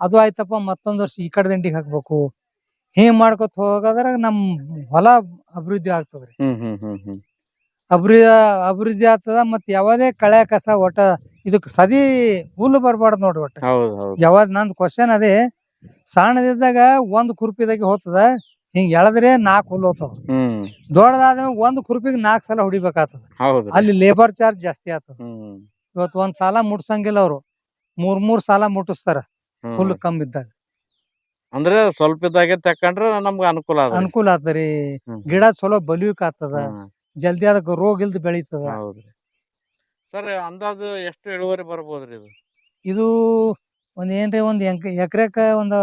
Speaker 2: ಅದು ಆಯ್ತಪ್ಪ ಮತ್ತೊಂದ್ ವರ್ಷ ಈ ಕಡೆ ದಂಡಿಗೆ ಹಾಕ್ಬೇಕು. ಹಿಂಗ್ ಮಾಡ್ಕೊತ ಹೋಗೋದ್ರ ನಮ್ ಹೊಲ ಅಭಿವೃದ್ಧಿ ಆಗ್ತದ್ರಿ. ಅಭಿವೃದ್ಧಿ ಅಭಿವೃದ್ಧಿ ಆಗ್ತದ ಮತ್ ಯಾವದೇ ಕಳೆ ಕಸ ಒಟ್ಟ ಇದಕ್ ಸದಿ ಹುಲ್ಲು ಬರ್ಬಾರ್ದು ನೋಡ್ರಿ ಒಟ್ಟ. ಯಾವ್ದ್ ನಂದ್ ಕ್ವಶನ್ ಅದೇ ಸಣ್ಣದಿದ್ದಾಗ ಒಂದ್ ಕುರುಪಿದಾಗೆ ಹೋಗ್ತದ ಹಿಂಗ್ ಎಳದ್ರೆ ನಾಲ್ಕು ಹುಲ್ಲು ಹೋಗ್ತಾವ. ದೊಡ್ಡದಾದ ಒಂದು ಕುರುಪಿಗೆ ನಾಲ್ಕು ಸಲ ಹೊಡಿಬೇಕಾಗ್ತದ. ಅಲ್ಲಿ ಲೇಬರ್ ಚಾರ್ಜ್ ಜಾಸ್ತಿ ಆಗ್ತದ.
Speaker 1: ಹ್ಮ್.
Speaker 2: ಇವತ್ತು ಒಂದ್ ಸಾಲ ಮುಟ್ಸಂಗಿಲ್ಲ ಅವ್ರು. ಮೂರ್ ಮೂರ್ ಸಾಲ ಮುಟ್ಟಿಸ್ತಾರ
Speaker 1: ಹ್ಮ್.
Speaker 2: ಹುಲ್ಲು ಕಮ್ಮಿ ಇದ್ದಾಗ.
Speaker 1: ಅಂದ್ರೆ ಸ್ವಲ್ಪ ಇದ್ದಾಗೆ ತಕೊಂಡ್ರೆ ನಮ್ಗೆ ಅನುಕೂಲ ಅದ
Speaker 2: ಅನುಕೂಲ ಆತರಿ ಗಿಡ ಚಲೋ ಬಲಿಯಕ್ ಆಗ್ತದ. ಜಲ್ದಿ ಅದಕ್ಕೆ ರೋಗ ಇಲ್ದ ಬೆಳೀತದ.
Speaker 1: ಹೌದ್ರಿ ಸರ್ ಅಂದಾಜು ಎಷ್ಟು ಇಳುವರಿ ಬರ್ಬೋದ್ರಿ ಇದು?
Speaker 2: ಇದು ಒಂದ್ ಏನ್ರಿ ಒಂದ್ ಎಂಕ್ ಎಕರೆಕ ಒಂದ್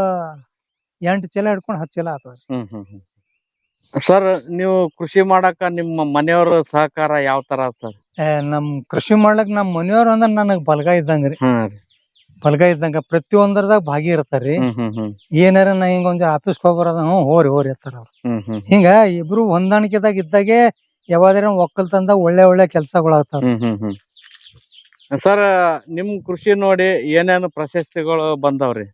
Speaker 2: ಎಂಟ್ ಚೀಲ ಹಿಡ್ಕೊಂಡು ಹತ್ತು ಚೀಲ ಆತದ
Speaker 1: ಹ್ಮ್ ಹ್ಮ್ ಹ್ಮ್. ಸರ್ ನೀವು ಕೃಷಿ ಮಾಡಾಕ ನಿಮ್ಮ ಮನೆಯವರ ಸಹಕಾರ ಯಾವ ತರ ಸರ್?
Speaker 2: ನಮ್ ಕೃಷಿ ಮಾಡ್ಲಕ್ ನಮ್ ಮನೆಯವ್ರ ಅಂದ್ರ ನನಗ್ ಬಲಗ ಇದ್ದಂಗ್ರಿ ಬಲಗ ಇದ್ದಂಗ ಪ್ರತಿಯೊಂದರದಾಗ ಭಾಗಿ ಇರ್ತಾರ್ರಿ ಏನಾರ ನಾ ಹಿಂಗ ಒಂದ್ ಆಫೀಸ್ಗೆ ಹೋಗ್ಬರೋದ ಹ್ಞೂ ಹೋರಿ ಹೋರಿ ಸರ್ ಅವ್ರು. ಹಿಂಗ ಇಬ್ರು ಹೊಂದಾಣಿಕೆದಾಗ ಇದ್ದಾಗೆ ಯಾವಾಗಾರ ಒಕ್ಕಲ್ತನದಾಗ ಒಳ್ಳೆ ಒಳ್ಳೆ ಕೆಲ್ಸಗಳು ಆಗ್ತಾವ
Speaker 1: ಹ್ಮ್ ಹ್ಮ್ ಹ್ಮ್. ಸರ್ ನಿಮ್ ಕೃಷಿ ನೋಡಿ ಏನೇನು ಪ್ರಶಸ್ತಿಗಳು ಬಂದವ್ರಿ?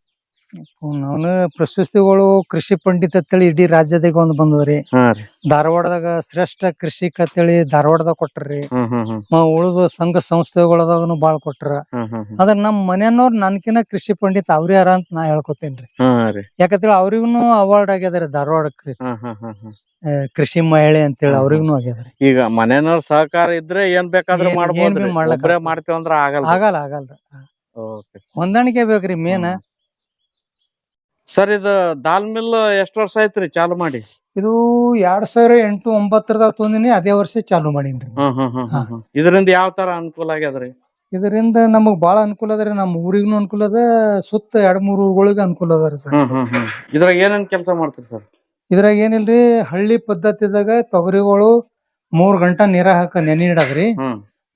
Speaker 2: ಅವನು ಪ್ರಶಸ್ತಿಗಳು ಕೃಷಿ ಪಂಡಿತ ಅಂತೇಳಿ ಇಡೀ ರಾಜ್ಯದಾಗ ಒಂದ್ ಬಂದದ್ರಿ. ಧಾರವಾಡದಾಗ ಶ್ರೇಷ್ಠ ಕೃಷಿಕ ಅಂತೇಳಿ ಧಾರವಾಡದಾಗ ಕೊಟ್ರಿ. ಉಳಿದ ಸಂಘ ಸಂಸ್ಥೆಗಳದಾಗನು ಬಾಳ್ ಕೊಟ್ರ. ಅದ್ರ ನಮ್ ಮನೆಯವ್ರ ನನ್ಕಿನ ಕೃಷಿ ಪಂಡಿತ ಅವ್ರೇ ಯಾರ ಅಂತ ನಾ ಹೇಳ್ಕೊತೇನ್ರಿ. ಯಾಕಂತೇಳಿ ಅವ್ರಿಗೂ ಅವಾರ್ಡ್ ಆಗ್ಯದ್ರಿ ಧಾರವಾಡ ಕೃಷಿ ಮಹಿಳೆ ಅಂತೇಳಿ. ಅವ್ರಿಗೂ ಆಗ್ಯದ್ರಿ.
Speaker 1: ಈಗ ಮನೆಯವ್ರ ಸಹಕಾರ ಇದ್ರೆ ಏನ್ ಬೇಕಾದ್ರೂ
Speaker 2: ಏನ್- ಏನ್
Speaker 1: ಮಾಡ್ಬೋದ್ರಿ
Speaker 2: ಬಿ ಮಾಡ್ಲಕ್
Speaker 1: ಒಬ್ರೇ
Speaker 2: ಆಗ್ತದೆ.
Speaker 1: ಮಾಡ್ತೇವ್ ಅಂದ್ರ ಆಗಲ್ಲ
Speaker 2: ಆಗಲ್ಲ ಆಗಲ್ರಿ ಹೊಂದಾಣಿಕೆ ಬೇಕ್ರಿ ಮೇನ್.
Speaker 1: ಸರ್ ಇದು ದಾಲ್ ಮಿಲ್ ಎಷ್ಟು ವರ್ಷ ಆಯ್ತ್ರಿ ಚಾಲು ಮಾಡಿ?
Speaker 2: ಇದು ಎರಡ್ ಸಾವಿರ ಎಂಟು ಒಂಬತ್ತರದಾಗ ತೊಂದಿನಿ ಅದೇ ವರ್ಷ ಚಾಲು
Speaker 1: ಮಾಡೀನಿ. ಇದರಿಂದ ಯಾವ ತರ ಅನುಕೂಲ ಆಗ್ಯದ್ರಿ?
Speaker 2: ಇದರಿಂದ ನಮಗ್ ಬಾಳ ಅನುಕೂಲ ಅದ್ರಿ ನಮ್ ನಮ್ಮ ಊರಿಗೂ ಅನುಕೂಲ ಅದ ಸುತ್ತ ಎರಡ್ ಮೂರ್ ಊರುಗಳಿಗೆ ಅನುಕೂಲ ಅದ್ರಿ ಸರ್.
Speaker 1: ಇದ್ರಾಗ ಏನೇನ್ ಕೆಲಸ ಮಾಡ್ತೀರಿ ಸರ್?
Speaker 2: ಇದ್ರಾಗ ಏನಿಲ್ರಿ ಹಳ್ಳಿ ಪದ್ಧತಿದಾಗ ತೊಗರಿಗಳು ಮೂರ್ ಗಂಟೆ ನೀರ ಹಾಕ ನೆನೆ ಇಡದ್ರಿ.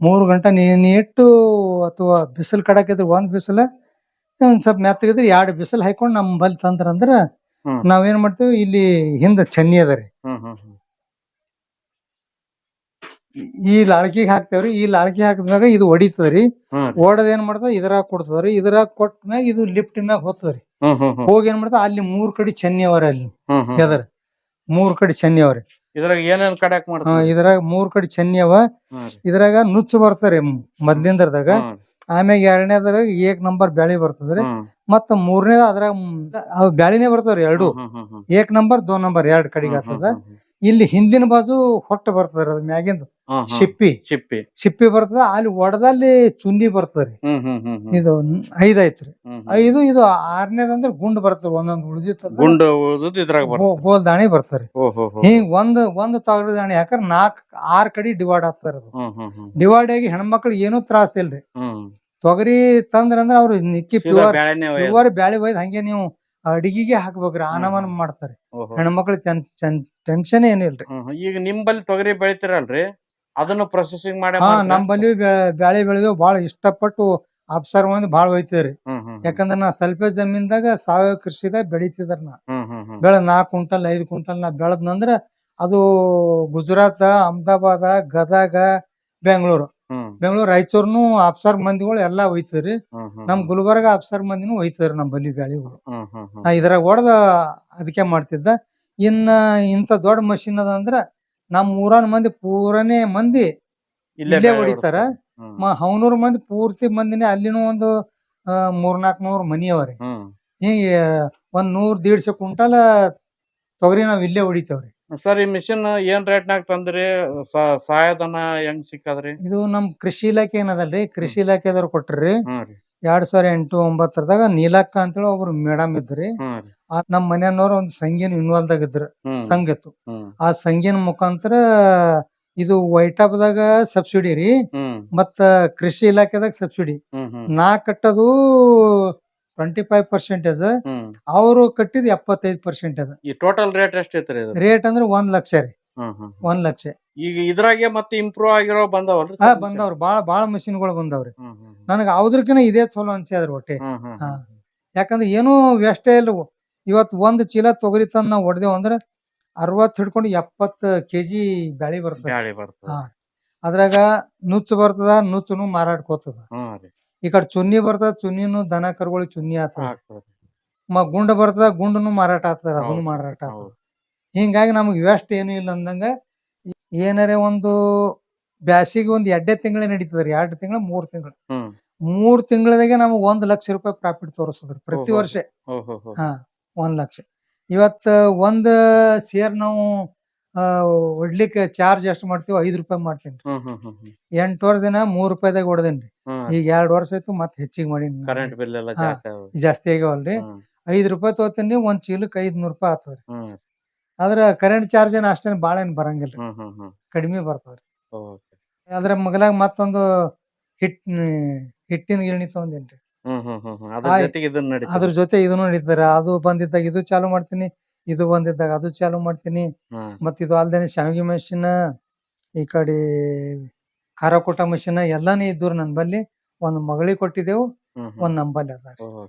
Speaker 2: ಮೂರ್ ಗಂಟೆ ನೆನೆ ಇಟ್ಟು ಅಥವಾ ಬಿಸಿಲು ಕಡಕಿದ್ರೆ ಒಂದ್ ಬಿಸಿಲು ಒಂದ್ ಸ್ವಲ್ಪ ಮೆತ್ತಗಿದ್ರೆ ಎರಡು ಬಿಸಿಲು ಹಾಕೊಂಡು ನಮ್ ಬಲ್ ತಂದ್ರ ಅಂದ್ರ
Speaker 1: ಹ್ಮ್.
Speaker 2: ನಾವೇನ್ ಮಾಡ್ತೇವಿ? ಇಲ್ಲಿ ಹಿಂದ ಚನ್ನಿ ಅದ ರೀ.
Speaker 1: ಹ್ಮ್ ಹ್ಮ್ ಹ್ಮ್.
Speaker 2: ಈ ಲಾಳ್ಕಿಗೆ ಹಾಕ್ತೇವ್ರಿ ಈ ಲಾಳ್ಕಿ ಹಾಕಿದ್ಮ್ಯಾಗ ಇದು ಹೊಡಿತದ್ರಿ
Speaker 1: ಹ್ಮ್. ರೀ.
Speaker 2: ಓಡೋದ್ ಏನ್ ಮಾಡ್ತದ? ಇದ್ರಾಗ ಕೊಡ್ತದ್ರಿ ಇದ್ರಾಗ ಕೊಟ್ಟ ಮ್ಯಾಗ ಇದು ಲಿಫ್ಟ್ ಮ್ಯಾಗ ಹೋಗ್ತದ್ರಿ
Speaker 1: ಹ್ಮ್ ಹ್ಮ್ ಹ್ಮ್.
Speaker 2: ಹೋಗಿ ಏನ್ ಮಾಡ್ತದ? ಅಲ್ಲಿ ಮೂರ್ ಕಡೆ ಚನ್ನಿ ಅವರ ಅಲ್ಲಿ.
Speaker 1: ಹ್ಮ್ ಹ್ಮ್.
Speaker 2: ಎದರ್. ಮೂರ್ ಕಡೆ ಚನ್ನಿ ಅವ್ರಿ
Speaker 1: ಇದ್ರಾಗ ಏನೇನ್ ಕಡ್ಯಾಕ್ ಮಾಡ್ತೀರಿ?
Speaker 2: ಇದ್ರಾಗ ಮೂರ್ ಕಡೆ ಚನ್ನಿ ಅವ. ಇದ್ರಾಗ ನುಚ್ಚು ಬರ್ತಾರಿ ಮೊದ್ಲಿಂದರ್ದಾಗ
Speaker 1: ಹ್ಮ್
Speaker 2: ಆಮ್ಯಾಗ ಎರಡನೇದ್ರಾಗ ಏಕ್ ನಂಬರ್ ಬ್ಯಾಳಿ ಬರ್ತದ್ರಿ ಮತ್ತ ಮೂರನೇದ ಅದ್ರಾಗ ಅವ್ ಬ್ಯಾಳಿನೇ ಬರ್ತಾವ್ರಿ ಎರಡು. ಏಕ್ ನಂಬರ್ ದೋ ನಂಬರ್ ಎರಡ್ ಕಡೆಗೆ ಆಗ್ತದ ಇಲ್ಲಿ ಹಿಂದಿನ ಬಾಜು ಹೊಟ್ಟ ಬರ್ತದ್ರಿ ಅದ್ ಮ್ಯಾಗಿಂದ. ಶಿಪ್ಪಿ.
Speaker 1: ಶಿಪ್ಪಿ.
Speaker 2: ಶಿಪ್ಪಿ ಬರ್ತದ. ಅಲ್ಲಿ ಒಡದಲ್ಲಿ ಚುಂದಿ ಬರ್ತದ್ರಿ ಇದು ಐದ್ ಐತ್ರಿ. ಐದು ಇದು ಆರನೇದಂದ್ರೆ ಗುಂಡ್ ಬರ್ತದ ಒಂದೊಂದ್ ಉಳಿದಿತ್ತ
Speaker 1: ಗುಂಡ ಇದ್ರಾಗ
Speaker 2: ಗೋಲ್ ದಾಣಿ ಬರ್ತಾರಿ ಹಿಂಗ್ ಒಂದ್ ಒಂದ್ ತಗಡು ದಾಣಿ ಹಾಕರ್ ನಾಕ್ ಆರ್ ಕಡೆ ಡಿವೈಡ್ ಆಗ್ತಾರ ಡಿವೈಡ್ ಆಗಿ ಹೆಣ್ಮಕ್ಳಿಗೆ ಏನೂ ತ್ರಾಸ ಇಲ್ರಿ. ತೊಗರಿ ತಂದ್ರಂದ್ರ ಅವ್ರು ನಿಕ್ಕಿ ಪ್ಯೂರ್. ಪ್ಯೂರ್ ಬ್ಯಾಳಿ ಒಯ್ದ್ ಹಂಗೆ ನೀವು ಅಡಿಗೆಗೆ ಹಾಕ್ಬೇಕ್ರಿ ಆನಮನ ಮಾಡ್ತಾರೆ. ಹೆಣ್ಮಕ್ಳು ಟೆನ್ಷನ್ ಏನಿಲ್ರಿ.
Speaker 1: ಈಗ ನಿಂಬಲ್ಲಿ ತೊಗರಿ ಬೆಳಿತಿರಲ್ರಿ? ಅದನ್ನು ಪ್ರೊಸೆಸಿಂಗ್ ಮಾಡಿ
Speaker 2: ಹಾ? ನಮ್ಮಲ್ಲಿ ಬ್ಯಾಳಿ ಬೆಳೆದು ಬಹಳ ಇಷ್ಟಪಟ್ಟು ಅಬ್ಸರ್ವ್ ಮಂದಿ
Speaker 1: ಬಹಳ ಒಯ್ತಿದ್ರಿ.
Speaker 2: ಯಾಕಂದ್ರ ನಾ ಸ್ವಲ್ಪ ಜಮೀನ್ದಾಗ ಸಾವಯವ ಕೃಷಿದಾಗ ಬೆಳಿತಿದ್ರ ನಾ. ಬೆಳ ನಾಲ್ಕು ಕ್ವಿಂಟಲ್ ಐದು ಕ್ವಿಂಟಲ್ ನಾ ಬೆಳೆದ್ನಂದ್ರ ಅದು ಗುಜರಾತ್ ಅಹಮದಾಬಾದ ಗದಗ ಬೆಂಗಳೂರು. ಬೆಂಗಳೂರು ರಾಯಚೂರ್ನು ಅಪ್ಸರ್ ಮಂದಿಗಳು ಎಲ್ಲಾ ಒಯ್ತಿದ್ರಿ ನಮ್ ಗುಲ್ಬರ್ಗ ಅಪ್ಸರ್ ಮಂದಿನೂ ಒಯ್ತದ್ರಿ ನಮ್ ಬಲಿ
Speaker 1: ಹ್ಮ್.
Speaker 2: ನಾ ಇದ್ರಾಗ ಹೊಡೆದ ಅದಕ್ಕೆ ಮಾಡ್ತಿದ್ದ. ಇನ್ನ ಇಂತ ದೊಡ್ಡ ಮಷಿನ್ ಅದ ಅಂದ್ರ ನಮ್ ಊರನ್ ಮಂದಿ ಪೂರನೇ ಮಂದಿ ಇಲ್ಲೇ ಹೊಡಿತಾರ? ಹವನೂರ್ ಮಂದಿ ಪೂರ್ತಿ ಮಂದಿನೇ ಅಲ್ಲಿನೂ ಒಂದು ಆ, ಮೂರ್ನಾಲ್ಕ್ ನೂರ್ ಮನಿ ಅವ್ರಿ. ಹೀಗೆ ಒಂದ್ ನೂರ್ ದೀಡ್ಸ ಕುಂಟಲ್ ತೊಗರಿ ನಾವ್ ಇಲ್ಲೇ ಹೊಡಿತೇವ್ರಿ.
Speaker 1: ಸರ್ ಈ ಮಿಷನ್ ಏನ್ ರೇಟ್ ನಾಗ ತಂದ್ರಿ? ಸಹಾಯಧನ ಹೆಂಗ್ ಸಿಕ್ಕದ್ರಿ?
Speaker 2: ಇದು ನಮ್ ಕೃಷಿ ಇಲಾಖೆ ಏನದಲ್ರಿ? ಕೃಷಿ ಇಲಾಖೆದವ್ರು ಕೊಟ್ರಿ. ಎರಡ್ ಸಾವಿರ ಎಂಟು ಒಂಬತ್ತರದಾಗ ನೀಲಕ್ಕ ಅಂತೇಳಿ ಒಬ್ರು ಮೇಡಮ್ ಇದ್ರಿ. ನಮ್ ಮನೆಯವ್ರ ಒಂದ್ ಸಂಘಿನ ಇನ್ವಾಲ್ವ್
Speaker 1: ಇದ್ರ
Speaker 2: ಸಂಘ ಇತ್ತು ಆ ಸಂಘಿನ ಮುಖಾಂತರ ಇದು ವೈಟಾಪ್ದಾಗ ಸಬ್ಸಿಡಿ ರೀ. ಮತ್ತ ಕೃಷಿ ಇಲಾಖೆದಾಗ ಸಬ್ಸಿಡಿ. ನಾ ಕಟ್ಟೋದು ಟ್ವೆಂಟಿ ಫೈವ್ ಪರ್ಸೆಂಟೇಜ್ ಅವರು ಕಟ್ಟಿದ್ ಎಪ್ಪತ್ತೈದು ಅದ.
Speaker 1: ಈ ಟೋಟಲ್ ರೇಟ್ ಎಷ್ಟೈತ್ರಿ ಇದು?
Speaker 2: ರೇಟ್ ಅಂದ್ರೆ ಒಂದ್ ಲಕ್ಷ ರೀ. ಒಂದ್ ಲಕ್ಷ.
Speaker 1: ಈಗ ಇದ್ರಾಗೆ ಮತ್ತೆ ಇಂಪ್ರೂವ್ ಆಗಿರೋ ಬಂದವಲ್ರಿ
Speaker 2: ಹಾ
Speaker 1: sir?
Speaker 2: ಬಂದವ್ರಿ. ಬಾಳ ಬಾಳ ಮಷಿನ್ಗಳು ಬಂದವ್ರಿ. ನನಗೆ ಅವ್ರಕಿನ ಇದೇ ಚಲೋ ಅನ್ಸ್ಯಾದ್ರಿ ಒಟ್ಟೆ. ಹಾ. ಯಾಕಂದ್ರೆ ಏನೂ ವ್ಯಷ್ಟೇ ಇಲ್ಲ ಇವತ್ ಒಂದ್ ಚೀಲ ತೊಗರಿ ತಂದ್ ನಾವ್ ಹೊಡೆದೇವ್ ಅಂದ್ರೆ ಅರವತ್ ಹಿಡ್ಕೊಂಡು ಎಪ್ಪತ್ ಕೆಜಿ ಬ್ಯಾಳಿ ಬರ್ತದ. ಅದ್ರಾಗ ನುಚ್ಚು ಬರ್ತದ ನುಚ್ಚುನು ಮಾರಾಡ್ಕೋತದ. ಈ ಕಡೆ ಚುನ್ನಿ ಬರ್ತದ ಚುನ್ನಿನು ದನ ಕರುಗಳಿಗೆ ಚುನ್ನಿ ಆತದ.
Speaker 1: ಆಗ್ತದೆ.
Speaker 2: ಮ ಗುಂಡ ಬರ್ತದ ಗುಂಡನು ಮಾರಾಟ ಆಗ್ತದ ಅದನ್ನು ಮಾರಾಟ ಆಗ್ತದ. ಹಿಂಗಾಗಿ ನಮಗ್ ವೆಸ್ಟ್ ಏನು ಇಲ್ಲ ಅಂದಂಗ ಏನಾರ ಒಂದು ಬ್ಯಾಸಿಗೆ ಒಂದ್ ಎರಡೇ ತಿಂಗಳ ನಡೀತದ್ರಿ ಎರಡು ತಿಂಗಳ ಮೂರ್ ತಿಂಗಳ. ಮೂರ್ ತಿಂಗಳದಾಗೆ ನಮಗ್ ಒಂದ್ ಲಕ್ಷ ರೂಪಾಯಿ ಪ್ರಾಫಿಟ್ ತೋರಿಸ್ತದ್ರಿ ಪ್ರತಿ. ವರ್ಷ.
Speaker 1: ಹಾ
Speaker 2: ಒಂದ್ ಲಕ್ಷ. ಇವತ್ತ ಒಂದ್ ಶೇರ್ ನಾವು ಆ, ಹೊಡ್ಲಿಕ್ಕೆ ಚಾರ್ಜ್ ಎಷ್ಟು ಮಾಡ್ತೀವಿ ಐದು ರೂಪಾಯಿ ಮಾಡ್ತೀನಿ ಎಂಟು ವರ್ಷ ದಿನ ಮೂರ್ ರೂಪಾಯಿದಾಗ ಹೊಡೆದೇನ್ರಿ ಈಗ ಎರಡ್ ವರ್ಷ ಆಯ್ತು ಮತ್ತೆ ಹೆಚ್ಚಿಗೆ ಮಾಡೀನಿ
Speaker 1: ಕರೆಂಟ್ ಬಿಲ್ ಎಲ್ಲ ಜಾಸ್ತಿ
Speaker 2: ಆಗ್ಯಾವಲ್ರಿ. ಐದ್ ರೂಪಾಯಿ ತಗೋತೀನಿ ಒಂದ್ ಚೀಲಕ್ಕೆ ಐದ್ನೂರ್ ರೂಪಾಯಿ ಆಗ್ತದ್ರಿ
Speaker 1: ಹ್ಮ್.
Speaker 2: ಆದ್ರ ಕರೆಂಟ್ ಚಾರ್ಜ್ ಏನ್ ಅಷ್ಟೇನ್ ಬಾಳ ಏನ್
Speaker 1: ಬರಂಗಿಲ್ಲ
Speaker 2: ಕಡಿಮೆ ಬರ್ತದ್ರಿ ಅದ್ರ ಮಗಲಾಗ ಮತ್ತೊಂದು ಹಿಟ್ ಹಿಟ್ಟಿನ ಗಿರಣಿ ತಗೊಂಡೇನ್ರಿ.
Speaker 1: ಅದ್ರ
Speaker 2: ಜೊತೆ ಇದನ್ನು ನಡೀತಾರೆ ಅದು ಬಂದಿದ್ದಾಗ ಇದು ಚಾಲೂ ಮಾಡ್ತೀನಿ. ಇದು ಬಂದಿದ್ದಾಗ ಅದು ಚಾಲು ಮಾಡ್ತೀನಿ.
Speaker 1: ಮತ್ತೆ
Speaker 2: ಮತ್ ಇದು ಅಲ್ದೇನೆ ಶಾವಿಗೆ ಮಷೀನ್ ಈ ಕಡೆ ಖಾರ ಕೊಟ್ಟ ಮೆಷಿನ್ ಎಲ್ಲಾನೇ ಇದ್ದವ್ರು ನನ್ ಬಲ್ಲಿ ಒಂದ್ ಮಗಳಿಗೆ ಕೊಟ್ಟಿದ್ದೆವು
Speaker 1: ಒಂದು ಹ್ಮ್.
Speaker 2: ಒಂದ್ ನಂಬಲ್ಲಿ ಅದ
Speaker 1: ಓಹೋ.